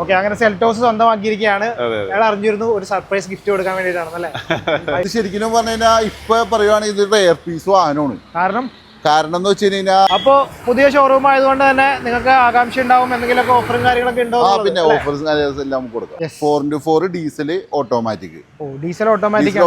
Okay അങ്ങനെ Seltos സ്വന്തമാക്കിയിരിക്കുകയാണ്. അയാൾ അറിഞ്ഞിരുന്നു ഒരു സർപ്രൈസ് ഗിഫ്റ്റ് കൊടുക്കാൻ വേണ്ടിയിട്ടാണെന്നല്ലേ അത് ശരിക്കും പറഞ്ഞു കഴിഞ്ഞാൽ ഇപ്പൊ പറയുവാണെങ്കിൽ ഇത് റെയർ പീസ് വാഹനമാണ് കാരണം? കാരണം എന്ന് വെച്ച് കഴിഞ്ഞാൽ അപ്പോ പുതിയ ഷോറൂം ആയതുകൊണ്ട് തന്നെ നിങ്ങൾക്ക് ആകാംക്ഷ ഉണ്ടാവും എന്തെങ്കിലുമൊക്കെ ഓഫറും കാര്യങ്ങളൊക്കെ ഉണ്ടോ ആ പിന്നെ ഓഫറും ഓഫേഴ്സ് എല്ലാം കൊടുക്കാം. Four into four diesel automatic oh diesel automatic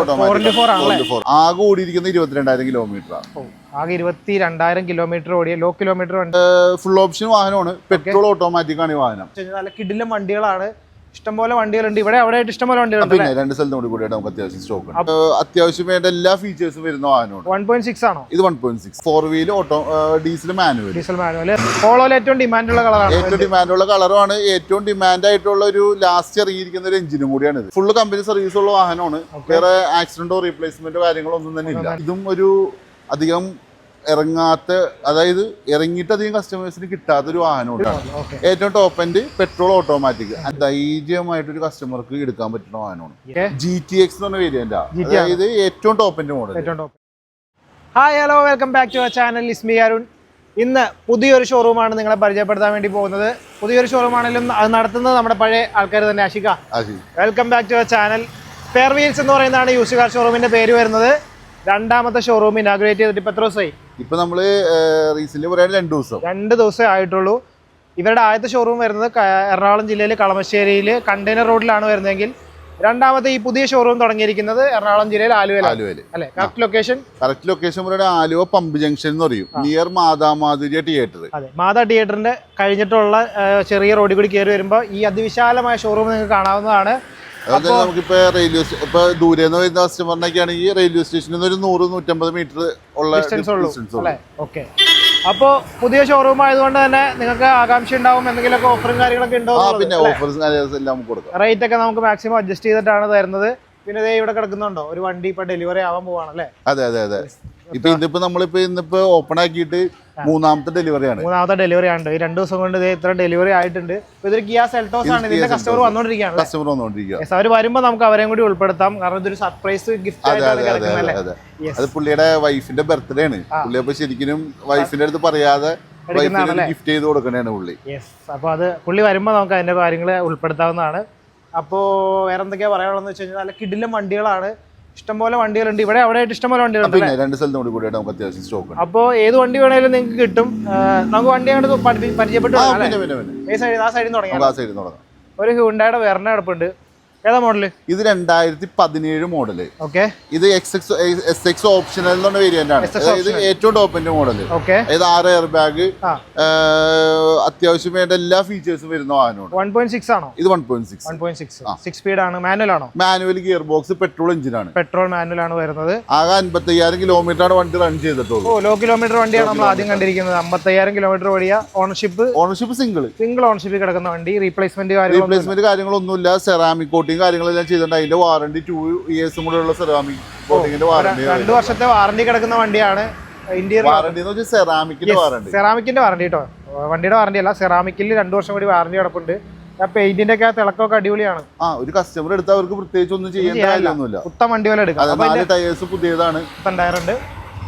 ആകെ ഓടിയിരിക്കുന്നത് ഇരുപത്തിരണ്ടായിരം കിലോമീറ്റർ ആണ്. ഓ, ആകെ ഇരുപത്തി രണ്ടായിരം കിലോമീറ്റർ ഓടിയ ലോ കിലോമീറ്റർ ഉണ്ട് ഫുൾ ഓപ്ഷൻ വാഹനമാണ്. പെട്രോൾ ഓട്ടോമാറ്റിക് ആണ് ഈ വാഹനം. നല്ല കിടിലം വണ്ടികളാണ്. ഇഷ്ടംപോലെ വണ്ടികളുണ്ട്. ഇവിടെ അവിടെ ആയിട്ട് ഇഷ്ടംപോലെ വണ്ടികളുണ്ട് പിന്നെ രണ്ട് സ്ഥലത്തും കൂടി കൂടിയായിട്ട് നമുക്ക് അത്യാവശ്യം സ്റ്റോക്ക് ഉണ്ട്. അത്യാവശ്യം വേണ്ട എല്ലാ ഫീച്ചേഴ്സും വരുന്ന വാഹനമാണ്. വൺ പോയിന്റ് സിക്സ് ആണോ? ഇത് one point six four wheel auto diesel manual diesel manual പോളോയിൽ ഏറ്റവും ഡിമാൻഡ് ഉള്ള കളറാണ് ഏറ്റവും ഡിമാൻഡ് ഉള്ള കളറുമാണ് ഏറ്റവും ഡിമാൻഡ് ആയിട്ടുള്ള ഒരു ലാസ്റ്റ് ഇറങ്ങിയിരിക്കുന്ന ഒരു എഞ്ചിനും കൂടിയാണ് ഇത്. ഫുള്ള് കമ്പനി സർവീസ് ഉള്ള വാഹനമാണ്. വേറെ ആക്സിഡന്റോ റീപ്ലേസ്മെന്റോ കാര്യങ്ങളോ ഒന്നും തന്നെ ഇല്ല. ഇതും ഒരു അധികം ഇറങ്ങാത്ത അതായത് ഇറങ്ങിയിട്ട് അധികം കസ്റ്റമേഴ്സിന് കിട്ടാത്ത ഒരു വാഹനമാണ്. ഏറ്റവും ടോപ്പ് എൻഡ് പെട്രോൾ ഓട്ടോമാറ്റിക് ധൈര്യമായിട്ട് ഒരു കസ്റ്റമർക്ക് എടുക്കാൻ പറ്റുന്ന വാഹനമാണ്. ജി ടി എക്സ് എന്ന് പറഞ്ഞ വേരിയന്റ് അതായത് ഏറ്റവും top end model hi hello welcome back to our channel is me Arun ഇന്ന് പുതിയൊരു ഷോറൂമാണ് നിങ്ങളെ പരിചയപ്പെടുത്താൻ വേണ്ടി പോകുന്നത്. പുതിയൊരു ഷോറൂമാണെങ്കിലും അത് നടത്തുന്നത് നമ്മുടെ പഴയ ആൾക്കാർ തന്നെ Ashika welcome back to our channel fair wheels എന്ന് പറയുന്നതാണ് യൂസ് കാർ ഷോറൂമിന്റെ പേര് വരുന്നത്. രണ്ടാമത്തെ ഷോറൂം ഇനാഗ്രേറ്റ് ചെയ്തിട്ട് ഇപ്പം എത്ര ദിവസമായി ഇപ്പൊ നമ്മൾ റീസെന്റ് പറയാൻ രണ്ടു ദിവസം. രണ്ട് ദിവസമേ ആയിട്ടുള്ളൂ. ഇവരുടെ ആദ്യത്തെ ഷോറൂം വരുന്നത് എറണാകുളം ജില്ലയിലെ കളമശ്ശേരിയിൽ കണ്ടെയ്നർ റോഡിലാണ് വരുന്നതെങ്കിൽ രണ്ടാമത്തെ ഈ പുതിയ ഷോറൂം തുടങ്ങിയിരിക്കുന്നത് എറണാകുളം ജില്ലയിൽ ആലുവ ആലുവ അല്ലെ? കറക്റ്റ് ലൊക്കേഷൻ കറക്റ്റ് ലൊക്കേഷൻ പറയുന്നത് ആലുവ പമ്പ് ജംഗ്ഷൻ എന്ന് പറയും. നിയർ മാതാമാധുര്യ തിയേറ്റർ അതെ മാതാ തിയേറ്ററിന്റെ കഴിഞ്ഞിട്ടുള്ള ചെറിയ റോഡിൽ കൂടി കയറി വരുമ്പോൾ ഈ അതിവിശാലമായ ഷോറൂം നിങ്ങൾക്ക് കാണാവുന്നതാണ്. നമുക്കിപ്പോ റെയിൽവേ ഇപ്പൊ ദൂരെ നിന്ന് വരുന്ന കസ്റ്റമറിനൊക്കെ ആണെങ്കിൽ റെയിൽവേ സ്റ്റേഷനിൽ നിന്ന് ഒരു നൂറ് നൂറ്റമ്പത് മീറ്റർ ഉള്ള ഡിസ്റ്റൻസ് ഉള്ളൂ. അല്ലേ? ഓക്കെ അപ്പോൾ പുതിയ ഷോറൂം ആയതുകൊണ്ട് തന്നെ നിങ്ങൾക്ക് ആകാംക്ഷ ഉണ്ടാവും എന്തെങ്കിലുമൊക്കെ ഓഫറും കാര്യങ്ങളൊക്കെ ഉണ്ടോ പിന്നെ? ഓഫേഴ്സ് എല്ലാം നമുക്ക് കൊടുക്കാം. റേറ്റ് ഒക്കെ നമുക്ക് മാക്സിമം അഡ്ജസ്റ്റ് ചെയ്തിട്ടാണ് തരുന്നത്. പിന്നെ ഇവിടെ കിടക്കുന്നുണ്ടോ? ഒരു വണ്ടി ഇപ്പൊ ഡെലിവറി ആവാൻ പോവാണല്ലേ അതെ അതെ അതെ. ഇപ്പൊ ഇന്നിപ്പോ നമ്മളിപ്പോ ഇന്നിപ്പോ ഓപ്പൺ ആക്കിയിട്ട് മൂന്നാമത്തെ ഡെലിവറി ആണ്. മൂന്നാമത്തെ ഡെലിവറി ആണ്. ഈ രണ്ട് ദിവസം കൊണ്ട് ഇത്ര ഡെലിവറി ആയിട്ടുണ്ട്. ഇപ്പൊ ഇതൊരു കിയ സെൽറ്റോസ് ആണ്. ഇതിന്റെ കസ്റ്റമർ. വന്നോണ്ടിരിക്കുകയാണ് കസ്റ്റമർ വന്നോണ്ടിരിക്കുക. അവർ വരുമ്പോൾ നമുക്ക് അവരെയും കൂടി ഉൾപ്പെടുത്താം. കാരണം ഇതൊരു സർപ്രൈസ് ഗിഫ്റ്റ് ആയിട്ട് അതെ പുള്ളിയുടെ വൈഫിന്റെ ബർത്ത്ഡേ ആണ്. പുള്ളി അപ്പൊ ശരിക്കും വൈഫിന്റെ അടുത്ത് പറയാതെ ഗിഫ്റ്റ് ചെയ്ത് കൊടുക്കണേണ് പുള്ളി. യെസ് അപ്പോൾ അത് പുള്ളി വരുമ്പോൾ നമുക്ക് അതിന്റെ കാര്യങ്ങൾ ഉൾപ്പെടുത്താവുന്നതാണ്. അപ്പോൾ വേറെ എന്തൊക്കെയാണ് പറയാനുള്ളതെന്ന് വെച്ച് കഴിഞ്ഞാൽ നല്ല കിടിലം വണ്ടികളാണ്. ഇഷ്ടംപോലെ വണ്ടികളുണ്ട്. ഇവിടെ അവിടെ ആയിട്ട് ഇഷ്ടംപോലെ വണ്ടികളുണ്ട് പിന്നെ രണ്ട് സ്ഥലത്തും കൂടി നമുക്ക് അത്യാവശ്യം സ്റ്റോക്ക് ഉണ്ട്. അപ്പോൾ ഏത് വണ്ടി വേണേലും നിങ്ങൾക്ക് കിട്ടും. നമുക്ക് വണ്ടി അങ്ങോട്ട് പരിചയപ്പെട്ടു ആ തുടങ്ങാം സൈഡിൽ നിന്ന് തുടങ്ങിയാൽ ആ സൈഡിൽ തുടങ്ങാം. ഒരു ഹുണ്ടായുടെ വേറെ കിടപ്പുണ്ട് ഏതാ മോഡൽ ഇത് രണ്ടായിരത്തി പതിനേഴ് മോഡൽ ഓക്കെ ഇത് X X S X optional എന്നുള്ള വേരിയന്റ് ആണ്. അതായത് ഏറ്റവും ടോപ്പിന്റെ മോഡൽ ഓക്കെ ഇത് ആറ് എയർ ബാഗ് അത്യാവശ്യം വേണ്ട എല്ലാ ഫീച്ചേഴ്സും വരുന്ന വാഹനമാണ്. വൺ പോയിന്റ് സിക്സ് ആണോ? ഇത് one point six one point six six speed ആണ്. മാനുവൽ ആണോ? മാനുവൽ ഗിയർ ബോക്സ് പെട്രോൾ എഞ്ചിനാണ് പെട്രോൾ മാനുവൽ ആണ് വരുന്നത്. ആകെ അൻപത്തയ്യായിരം കിലോമീറ്റർ ആണ് വണ്ടി റൺ ചെയ്തിട്ടുള്ളൂ ഓ ലോ കിലോമീറ്റർ വണ്ടിയാണ് നമ്മൾ ആദ്യം കണ്ടിരിക്കുന്നത്. അമ്പത്തയ്യായിരം കിലോമീറ്റർ ഓടിയ ownership ownership single single ownership കിടക്കുന്ന വണ്ടി. റീപ്ലേസ്മെന്റ് റീപ്ലേസ്മെന്റ് കാര്യങ്ങളൊന്നുമില്ല. സെറാമിക് കോട്ടിങ് കാര്യങ്ങളെല്ലാം ചെയ്തിട്ടുണ്ട്. അതിന്റെ വാറണ്ടി ടു ഇയേഴ്സും കൂടെ ഉള്ള സെറാമിക് കോട്ടിങ്ങിന്റെ വാറണ്ടി രണ്ട് വർഷത്തെ വാറണ്ടി കിടക്കുന്ന വണ്ടിയാണ് വാറണ്ടി എന്ന് വെച്ചാൽ സെറാമിക്കിന്റെ വാറണ്ടി സെറാമിക്കിന്റെ വാറണ്ടി കേട്ടോ വണ്ടിയുടെ വാറണ്ടി അല്ല സെറാമിക്കിൽ രണ്ടു വർഷം കൂടി വാറണ്ടി കിടപ്പുണ്ട്. പെയിന്റിന്റെ ഒക്കെ തിളക്കമൊക്കെ അടിപൊളിയാണ്. ആ ഒരു കസ്റ്റമർ എടുത്താൽ അവർക്ക് പ്രത്യേകിച്ച് ഒന്നും ചെയ്യേണ്ട. കാര്യമൊന്നുമില്ല. പുത്തൻ വണ്ടി പോലെ എടുക്കാം. ടയേഴ്സ് പുതിയതാണ്. ഉണ്ട്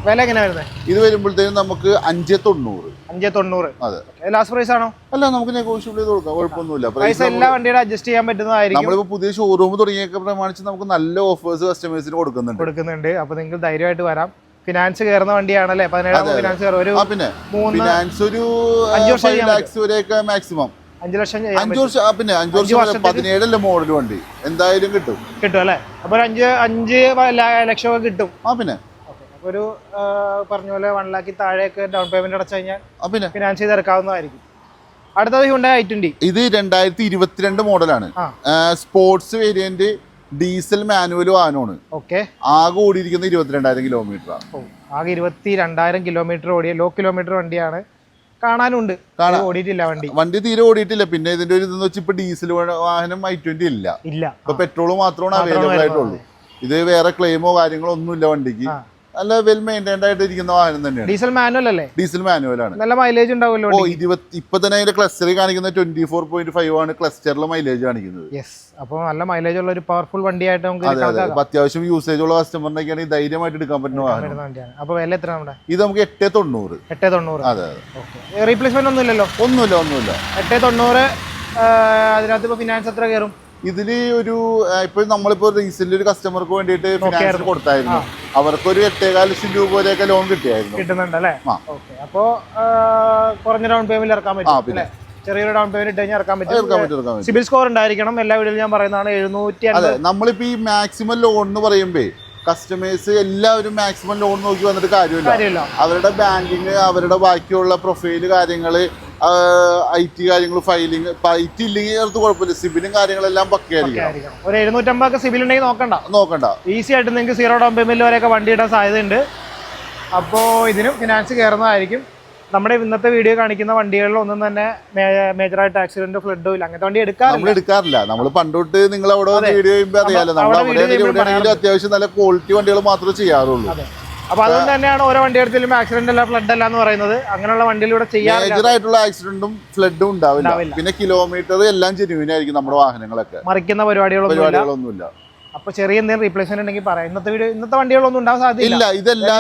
വില എങ്ങനെ വരുന്നത് ഇത് വരുമ്പോഴത്തേക്കും നമുക്ക് അഞ്ച് തൊണ്ണൂറ്. അഞ്ച് തൊണ്ണൂറ്. അതെ. ലാസ്റ്റ് പ്രൈസ് ആണോ? അല്ല നമുക്ക് നെഗോഷ്യബിൾ ചെയ്ത് കൊടുക്കാം കുഴപ്പമൊന്നുമില്ല. പ്രൈസ് എല്ലാ വണ്ടിയുടെ അഡ്ജസ്റ്റ് ചെയ്യാൻ പറ്റുന്നതായിരിക്കും. നമ്മളിപ്പോ പുതിയ ഷോറൂം തുടങ്ങിയൊക്കെ പ്രമാണിച്ച് നമുക്ക് നല്ല ഓഫേഴ്സ് കസ്റ്റമേഴ്സിന് കൊടുക്കുന്നുണ്ട്. കൊടുക്കുന്നുണ്ട്. അപ്പൊ നിങ്ങൾക്ക് ധൈര്യമായിട്ട് വരാം. ഫിനാൻസ് കയറുന്ന വണ്ടിയാണല്ലേ? പതിനേഴാം ഫിനാൻസ് ഒരു പിന്നെ ഫിനാൻസ് ഒരു അഞ്ച് ലാക്സ് വരെയൊക്കെ മാക്സിമം അഞ്ചു ലക്ഷം അഞ്ചു വർഷം പിന്നെ അഞ്ചു വർഷം പതിനേഴല്ലേ മോഡൽ വണ്ടി? എന്തായാലും കിട്ടും. കിട്ടും അല്ലേ? അപ്പൊ അഞ്ച് അഞ്ച് ലക്ഷം കിട്ടും. ആ പിന്നെ. ഒരു പറഞ്ഞ പോലെ വൺ ലാക്ക് താഴെയൊക്കെ ഡൗൺ പേയ്മെന്റ് അടച്ചു കഴിഞ്ഞാൽ പിന്നെ? ഫിനാൻസ് ചെയ്ത് ഇറക്കാവുന്നതായിരിക്കും അടുത്തത് ഹ്യുണ്ടായി ഐ ട്വന്റി ഇത് രണ്ടായിരത്തി ഇരുപത്തിരണ്ട് മോഡലാണ് സ്പോർട്സ് വേരിയന്റ് ഡീസൽ മാനുവൽ വാഹനമാണ് ഓക്കെ ആകെ ഓടിയിരിക്കുന്നത് ഇരുപത്തിരണ്ടായിരം കിലോമീറ്റർ ആണ്. ആകെ ഇരുപത്തി രണ്ടായിരം കിലോമീറ്റർ ഓടിയ ലോ കിലോമീറ്റർ വണ്ടിയാണ് കാണാനുണ്ട്. ഓടിയിട്ടില്ല വണ്ടി. വണ്ടി തീരെ ഓടിയിട്ടില്ല. പിന്നെ ഇതിന്റെ ഒരു ഇതെന്ന് വെച്ചാൽ ഇപ്പൊ ഡീസൽ വാഹനം ഐ ട്വന്റി ഇല്ല. ഇല്ല. ഇപ്പൊ പെട്രോൾ മാത്രമാണ് അവൈലബിൾ ആയിട്ടുള്ളൂ. ഇത് വേറെ ക്ലെയിമോ കാര്യങ്ങളോ ഒന്നുമില്ല വണ്ടിക്ക്. നല്ല വെൽ മെയിന്റൈൻഡ് ആയിട്ട് ഇരിക്കുന്ന വാഹനം തന്നെയാണ്. ഡീസൽ മാനുവൽ അല്ലേ? ഡീസൽ മാനുവൽ ആണ്. നല്ല മൈലേജ് ഉണ്ടാവുമല്ലോ ഓ ഇരുപത്തി ഇപ്പൊ തന്നെ അതിന്റെ ക്ലസ്റ്ററിൽ കാണിക്കുന്ന ട്വന്റി ഫോർ പോയിന്റ് ഫൈവ് ആണ് ക്ലസ്റ്ററിലെ മൈലേജ് കാണിക്കുന്നത്. യെസ് അപ്പോൾ നല്ല മൈലേജ് ഉള്ള ഒരു പവർഫുൾ വണ്ടിയായിട്ട് നമുക്ക് അതെ അതെ. അപ്പൊ അത്യാവശ്യം യൂസേജ് ഉള്ള കസ്റ്റമറിനൊക്കെയാണ് ധൈര്യമായിട്ട് എടുക്കാൻ പറ്റുന്ന വാഹനം. അപ്പൊ അപ്പോൾ വില എത്ര നമ്മുടെ ഇത് നമുക്ക് എട്ട് തൊണ്ണൂറ്. എട്ട് തൊണ്ണൂറ്. അതെ അതെ. റീപ്ലേസ്മെന്റ് ഒന്നുമില്ലല്ലോ? ഒന്നുമില്ല ഒന്നുമില്ല. എട്ട് തൊണ്ണൂറ് അതിനകത്ത് ഇപ്പൊ ഫിനാൻസ് എത്ര കയറും? ഇതിൽ ഒരു ഇപ്പൊ നമ്മളിപ്പോ റീസെന്റ് ഒരു കസ്റ്റമർക്ക് വേണ്ടിയിട്ട് ഫിനാൻസ് കൊടുത്തായിരുന്നു. അവർക്ക് ഒരു എട്ടേകാൽ ലക്ഷം രൂപ വരെയൊക്കെ ലോൺ കിട്ടിയായിരുന്നു. കിട്ടുന്നുണ്ടല്ലേ? അപ്പോ കുറഞ്ഞ ഡൗൺ പേയ്മെന്റ് ഇറക്കാൻ പറ്റും ചെറിയൊരു ഡൗൺ പേയ്മെന്റ് കഴിഞ്ഞാൽ ഇറക്കാൻ പറ്റും. സിബിൽ സ്കോർ ഉണ്ടായിരിക്കണം. എല്ലാ വീഡിയോയിലും ഞാൻ പറയുന്നതാണ് എഴുന്നൂറ്റി അതെ നമ്മളിപ്പോ ഈ മാക്സിമം ലോൺ എന്ന് പറയുമ്പോ കസ്റ്റമേഴ്സ് എല്ലാവരും മാക്സിമം ലോൺ നോക്കി വന്നിട്ട് കാര്യമില്ല. അവരുടെ ബാങ്കിങ് അവരുടെ ബാക്കിയുള്ള പ്രൊഫൈൽ കാര്യങ്ങൾ ഐ ടി കാര്യങ്ങൾ ഫയലിംഗ് ഐ ടി ഇല്ലെങ്കിൽ അത് കുഴപ്പമില്ല. സിബിലും കാര്യങ്ങളെല്ലാം പക്കയായിരിക്കും ഒരു എഴുന്നൂറ്റമ്പതൊക്കെ സിബിൽ ഉണ്ടെങ്കിൽ നോക്കണ്ട. നോക്കണ്ട. ഈസി ആയിട്ട് നിങ്ങൾക്ക് സീറോ ഡൗൺ പേയ്മെന്റ് വരെയൊക്കെ വണ്ടി ഇടാൻ സാധ്യതയുണ്ട്. അപ്പോൾ ഇതിനും ഫിനാൻസ് കയറുന്നതായിരിക്കും. നമ്മുടെ ഇന്നത്തെ വീഡിയോ കാണിക്കുന്ന വണ്ടികളിൽ ഒന്നും തന്നെ മേജറായിട്ട് ആക്സിഡന്റ് ഫ്ലഡോ ഇല്ല. അങ്ങനത്തെ വണ്ടി നമ്മൾ എടുക്കാറില്ല എടുക്കാറില്ല. നമ്മൾ പണ്ടോട്ട് നിങ്ങൾ അവിടെ. വീഡിയോ ചെയ്യുമ്പോൾ അറിയാലോ. നമ്മൾ അവിടെ അത്യാവശ്യം നല്ല ക്വാളിറ്റി വണ്ടികൾ മാത്രമേ ചെയ്യാറുള്ളൂ. അതെ അപ്പൊ അതുകൊണ്ട് തന്നെയാണ് ഓരോ വണ്ടി എടുത്തിലും ആക്സിഡന്റ് അല്ല ഫ്ലഡ് അല്ല എന്ന് പറയുന്നത്. അങ്ങനെയുള്ള വണ്ടിയിലൂടെ ചെയ്യാറായിട്ടുള്ള ആക്സിഡന്റും ഫ്ലഡും ഉണ്ടാവില്ല. പിന്നെ കിലോമീറ്റർ എല്ലാം ജെന്യൂൻ ആയിരിക്കും നമ്മുടെ വാഹനങ്ങളൊക്കെ. മറിക്കുന്ന പരിപാടികളൊന്നും ഇല്ല പരിപാടികളൊന്നുമില്ല. അപ്പൊ ചെറിയ എന്തെങ്കിലും റീപ്ലേസ്മെന്റ് ഉണ്ടെങ്കിൽ പറയാം. ഇന്നത്തെ വീഡിയോ ഇന്നത്തെ വണ്ടികളൊന്നും ഉണ്ടാവാൻ സാധ്യതയില്ല. ഇതെല്ലാം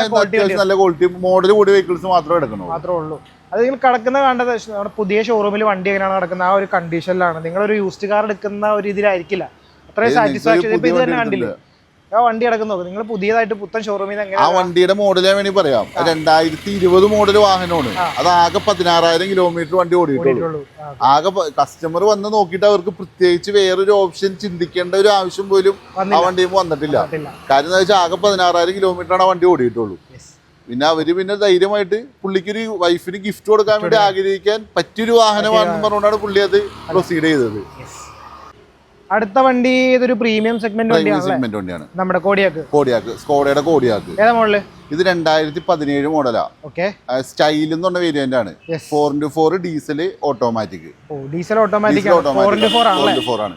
നല്ല ക്വാളിറ്റി മോഡൽ കൂടി വെഹിക്കിൾസ് മാത്രമേ എടുക്കണോ മാത്രമേ ഉള്ളൂ. അത് നിങ്ങൾ കിടക്കുന്ന കണ്ടത് നമ്മുടെ പുതിയ ഷോറൂമിൽ വണ്ടി എങ്ങനെയാണ് കിടക്കുന്നത്? ആ ഒരു കണ്ടീഷനിലാണ് നിങ്ങളൊരു യൂസ്ഡ് കാർ എടുക്കുന്ന ഒരു ഇതിലായിരിക്കില്ല അത്രയും സാറ്റിസ്ഫാക്ഷൻ ഇപ്പൊ ഇത് തന്നെ കണ്ടില്ലേ? ആ വണ്ടി കിടക്കുന്നു നിങ്ങൾ പുതിയതായിട്ട് പുത്തൻ ഷോറൂമിൽ നിന്ന് ആ വണ്ടിയുടെ മോഡൽ ഞാൻ വേണമെങ്കിൽ പറയാം. രണ്ടായിരത്തി ഇരുപത് മോഡൽ വാഹനമാണ്. അത് ആകെ പതിനാറായിരം കിലോമീറ്റർ വണ്ടി ഓടിയിട്ടുള്ളൂ. ആകെ കസ്റ്റമർ വന്ന് നോക്കിയിട്ട് അവർക്ക് പ്രത്യേകിച്ച് വേറൊരു ഓപ്ഷൻ ചിന്തിക്കേണ്ട ഒരു ആവശ്യം പോലും ആ വണ്ടി വന്നിട്ടില്ല. കാര്യം എന്താ വെച്ചാൽ ആകെ പതിനാറായിരം കിലോമീറ്റർ ആണ് ആ വണ്ടി ഓടിയിട്ടുള്ളൂ. പിന്നെ അവർ പിന്നെ ധൈര്യമായിട്ട് പുള്ളിക്കൊരു വൈഫിന് ഗിഫ്റ്റ് കൊടുക്കാൻ വേണ്ടി ആഗ്രഹിക്കാൻ പറ്റിയൊരു വാഹനമാണെന്ന് പറഞ്ഞുകൊണ്ടാണ് പുള്ളി അത് പ്രൊസീഡ് ചെയ്തത്. അടുത്ത വണ്ടി ഇതൊരു പ്രീമിയം സെഗ്മെന്റ് സെഗ്മെന്റ് വണ്ടിയാണ്. നമ്മുടെ കോടിയാക്ക് കോടിയാക്ക് സ്കോഡയുടെ കോഡിയാക്ക്. ഏതാ മോഡൽ? ഇത് രണ്ടായിരത്തി പതിനേഴ് മോഡലാ ഓക്കെ. സ്റ്റൈൽ എന്ന് പറഞ്ഞ വേരിയന്റ് ആണ്. Four into four diesel automatic diesel automatic four ആണ്.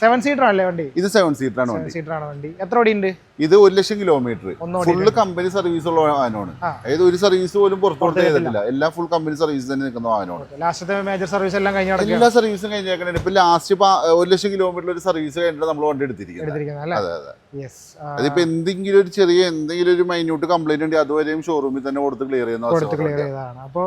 സെവൻ സീറ്റർ ആണല്ലേ വണ്ടി? ഇത് സെവൻ സീറ്റർ ആണ് വണ്ടി. സീറ്റർ ആണ് വണ്ടി. എത്ര ഓടി ഉണ്ട് ഇത് ഒരു ലക്ഷം കിലോമീറ്റർ ഫുൾ കമ്പനി സർവീസ് ഉള്ള വാഹനമാണ്. അതായത് ഒരു സർവീസ് പോലും പുറത്തോട്ട് ചെയ്തിട്ടില്ല എല്ലാം ഫുൾ കമ്പനി സർവീസ് തന്നെ നിൽക്കുന്ന വാഹനമാണ്. ലാസ്റ്റത്തെ മേജർ സർവീസ് എല്ലാം കഴിഞ്ഞ് എല്ലാ സർവീസും കഴിഞ്ഞേക്കണേ ഇപ്പൊ ലാസ്റ്റ് ഒരു ലക്ഷം കിലോമീറ്റർ ഒരു സർവീസ് കഴിഞ്ഞിട്ട് നമ്മൾ വണ്ടി എടുത്തിരിക്കുന്നത്. അതെ അതെ. അതിപ്പോ എന്തെങ്കിലും ഒരു ചെറിയ എന്തെങ്കിലും ഒരു മൈന്യൂട്ട് കംപ്ലൈന്റ് ഉണ്ടെങ്കിൽ അതുവരെയും ഷോറൂമിൽ തന്നെ കൊടുത്ത് ക്ലിയർ ചെയ്യുന്ന അപ്പോൾ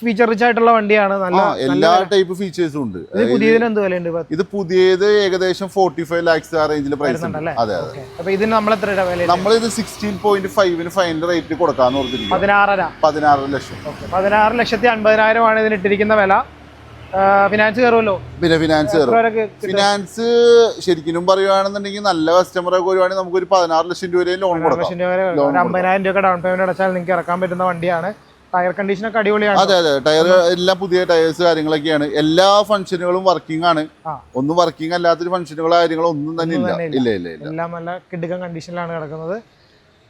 ഫീച്ചർ റിച്ച് ആയിട്ടുള്ള വണ്ടിയാണ്. നല്ല എല്ലാ ടൈപ്പ് ഫീച്ചേഴ്സും ഉണ്ട്. ഇത് പുതിയതിന് എന്ത് വിലയുണ്ട് ഇത് പുതിയത് ഏകദേശം ഫോർട്ടി ഫൈവ് ലാക്സ് ആ റേഞ്ചിൽ പ്രൈസ് അതെ അതെ. അപ്പൊ ഇതിന് നമ്മൾ എത്ര വില നമ്മൾ ഇത് സിക്സ്റ്റീൻ പോയിന്റ് ഫൈവിന് ഫൈനൽ റേറ്റ് കൊടുക്കാന്ന് ഓർത്തിരിക്കും പതിനാറര. പതിനാറ് ലക്ഷം. പതിനാറ് ലക്ഷത്തി അൻപതിനായിരമാണ് ഇതിന് ഇട്ടിരിക്കുന്ന വില. ഫിനാൻസ് കയറുമല്ലോ പിന്നെ ഫിനാൻസ് കയറും? ഫിനാൻസ് ശരിക്കും പറയുകയാണെന്നുണ്ടെങ്കിൽ നല്ല കസ്റ്റമറൊക്കെ വരുവാണെങ്കിൽ നമുക്ക് ഒരു പതിനാറ് ലക്ഷം രൂപ ലോൺ കൊടുക്കാം ഒരു അമ്പതിനായിരം രൂപ ഡൗൺ പേയ്മെന്റ് അടച്ചാൽ നിങ്ങൾക്ക് ഇറക്കാൻ പറ്റുന്ന വണ്ടിയാണ്. ടയർ കണ്ടീഷനൊക്കെ അടിപൊളിയാണ്. അതെ അതെ. ടയർ എല്ലാം പുതിയ ടയേഴ്സ് കാര്യങ്ങളൊക്കെയാണ്. എല്ലാ ഫംഗ്ഷനുകളും വർക്കിംഗ് ആണ്. ഒന്നും വർക്കിംഗ് അല്ലാത്തൊരു ഫംഗ്ഷനുകളോ കാര്യങ്ങളോ ഒന്നും തന്നെ ഇല്ല. ഇല്ല. ഇല്ല ഇല്ല എല്ലാം നല്ല കിടുക്കൻ കണ്ടീഷനിലാണ് കിടക്കുന്നത്.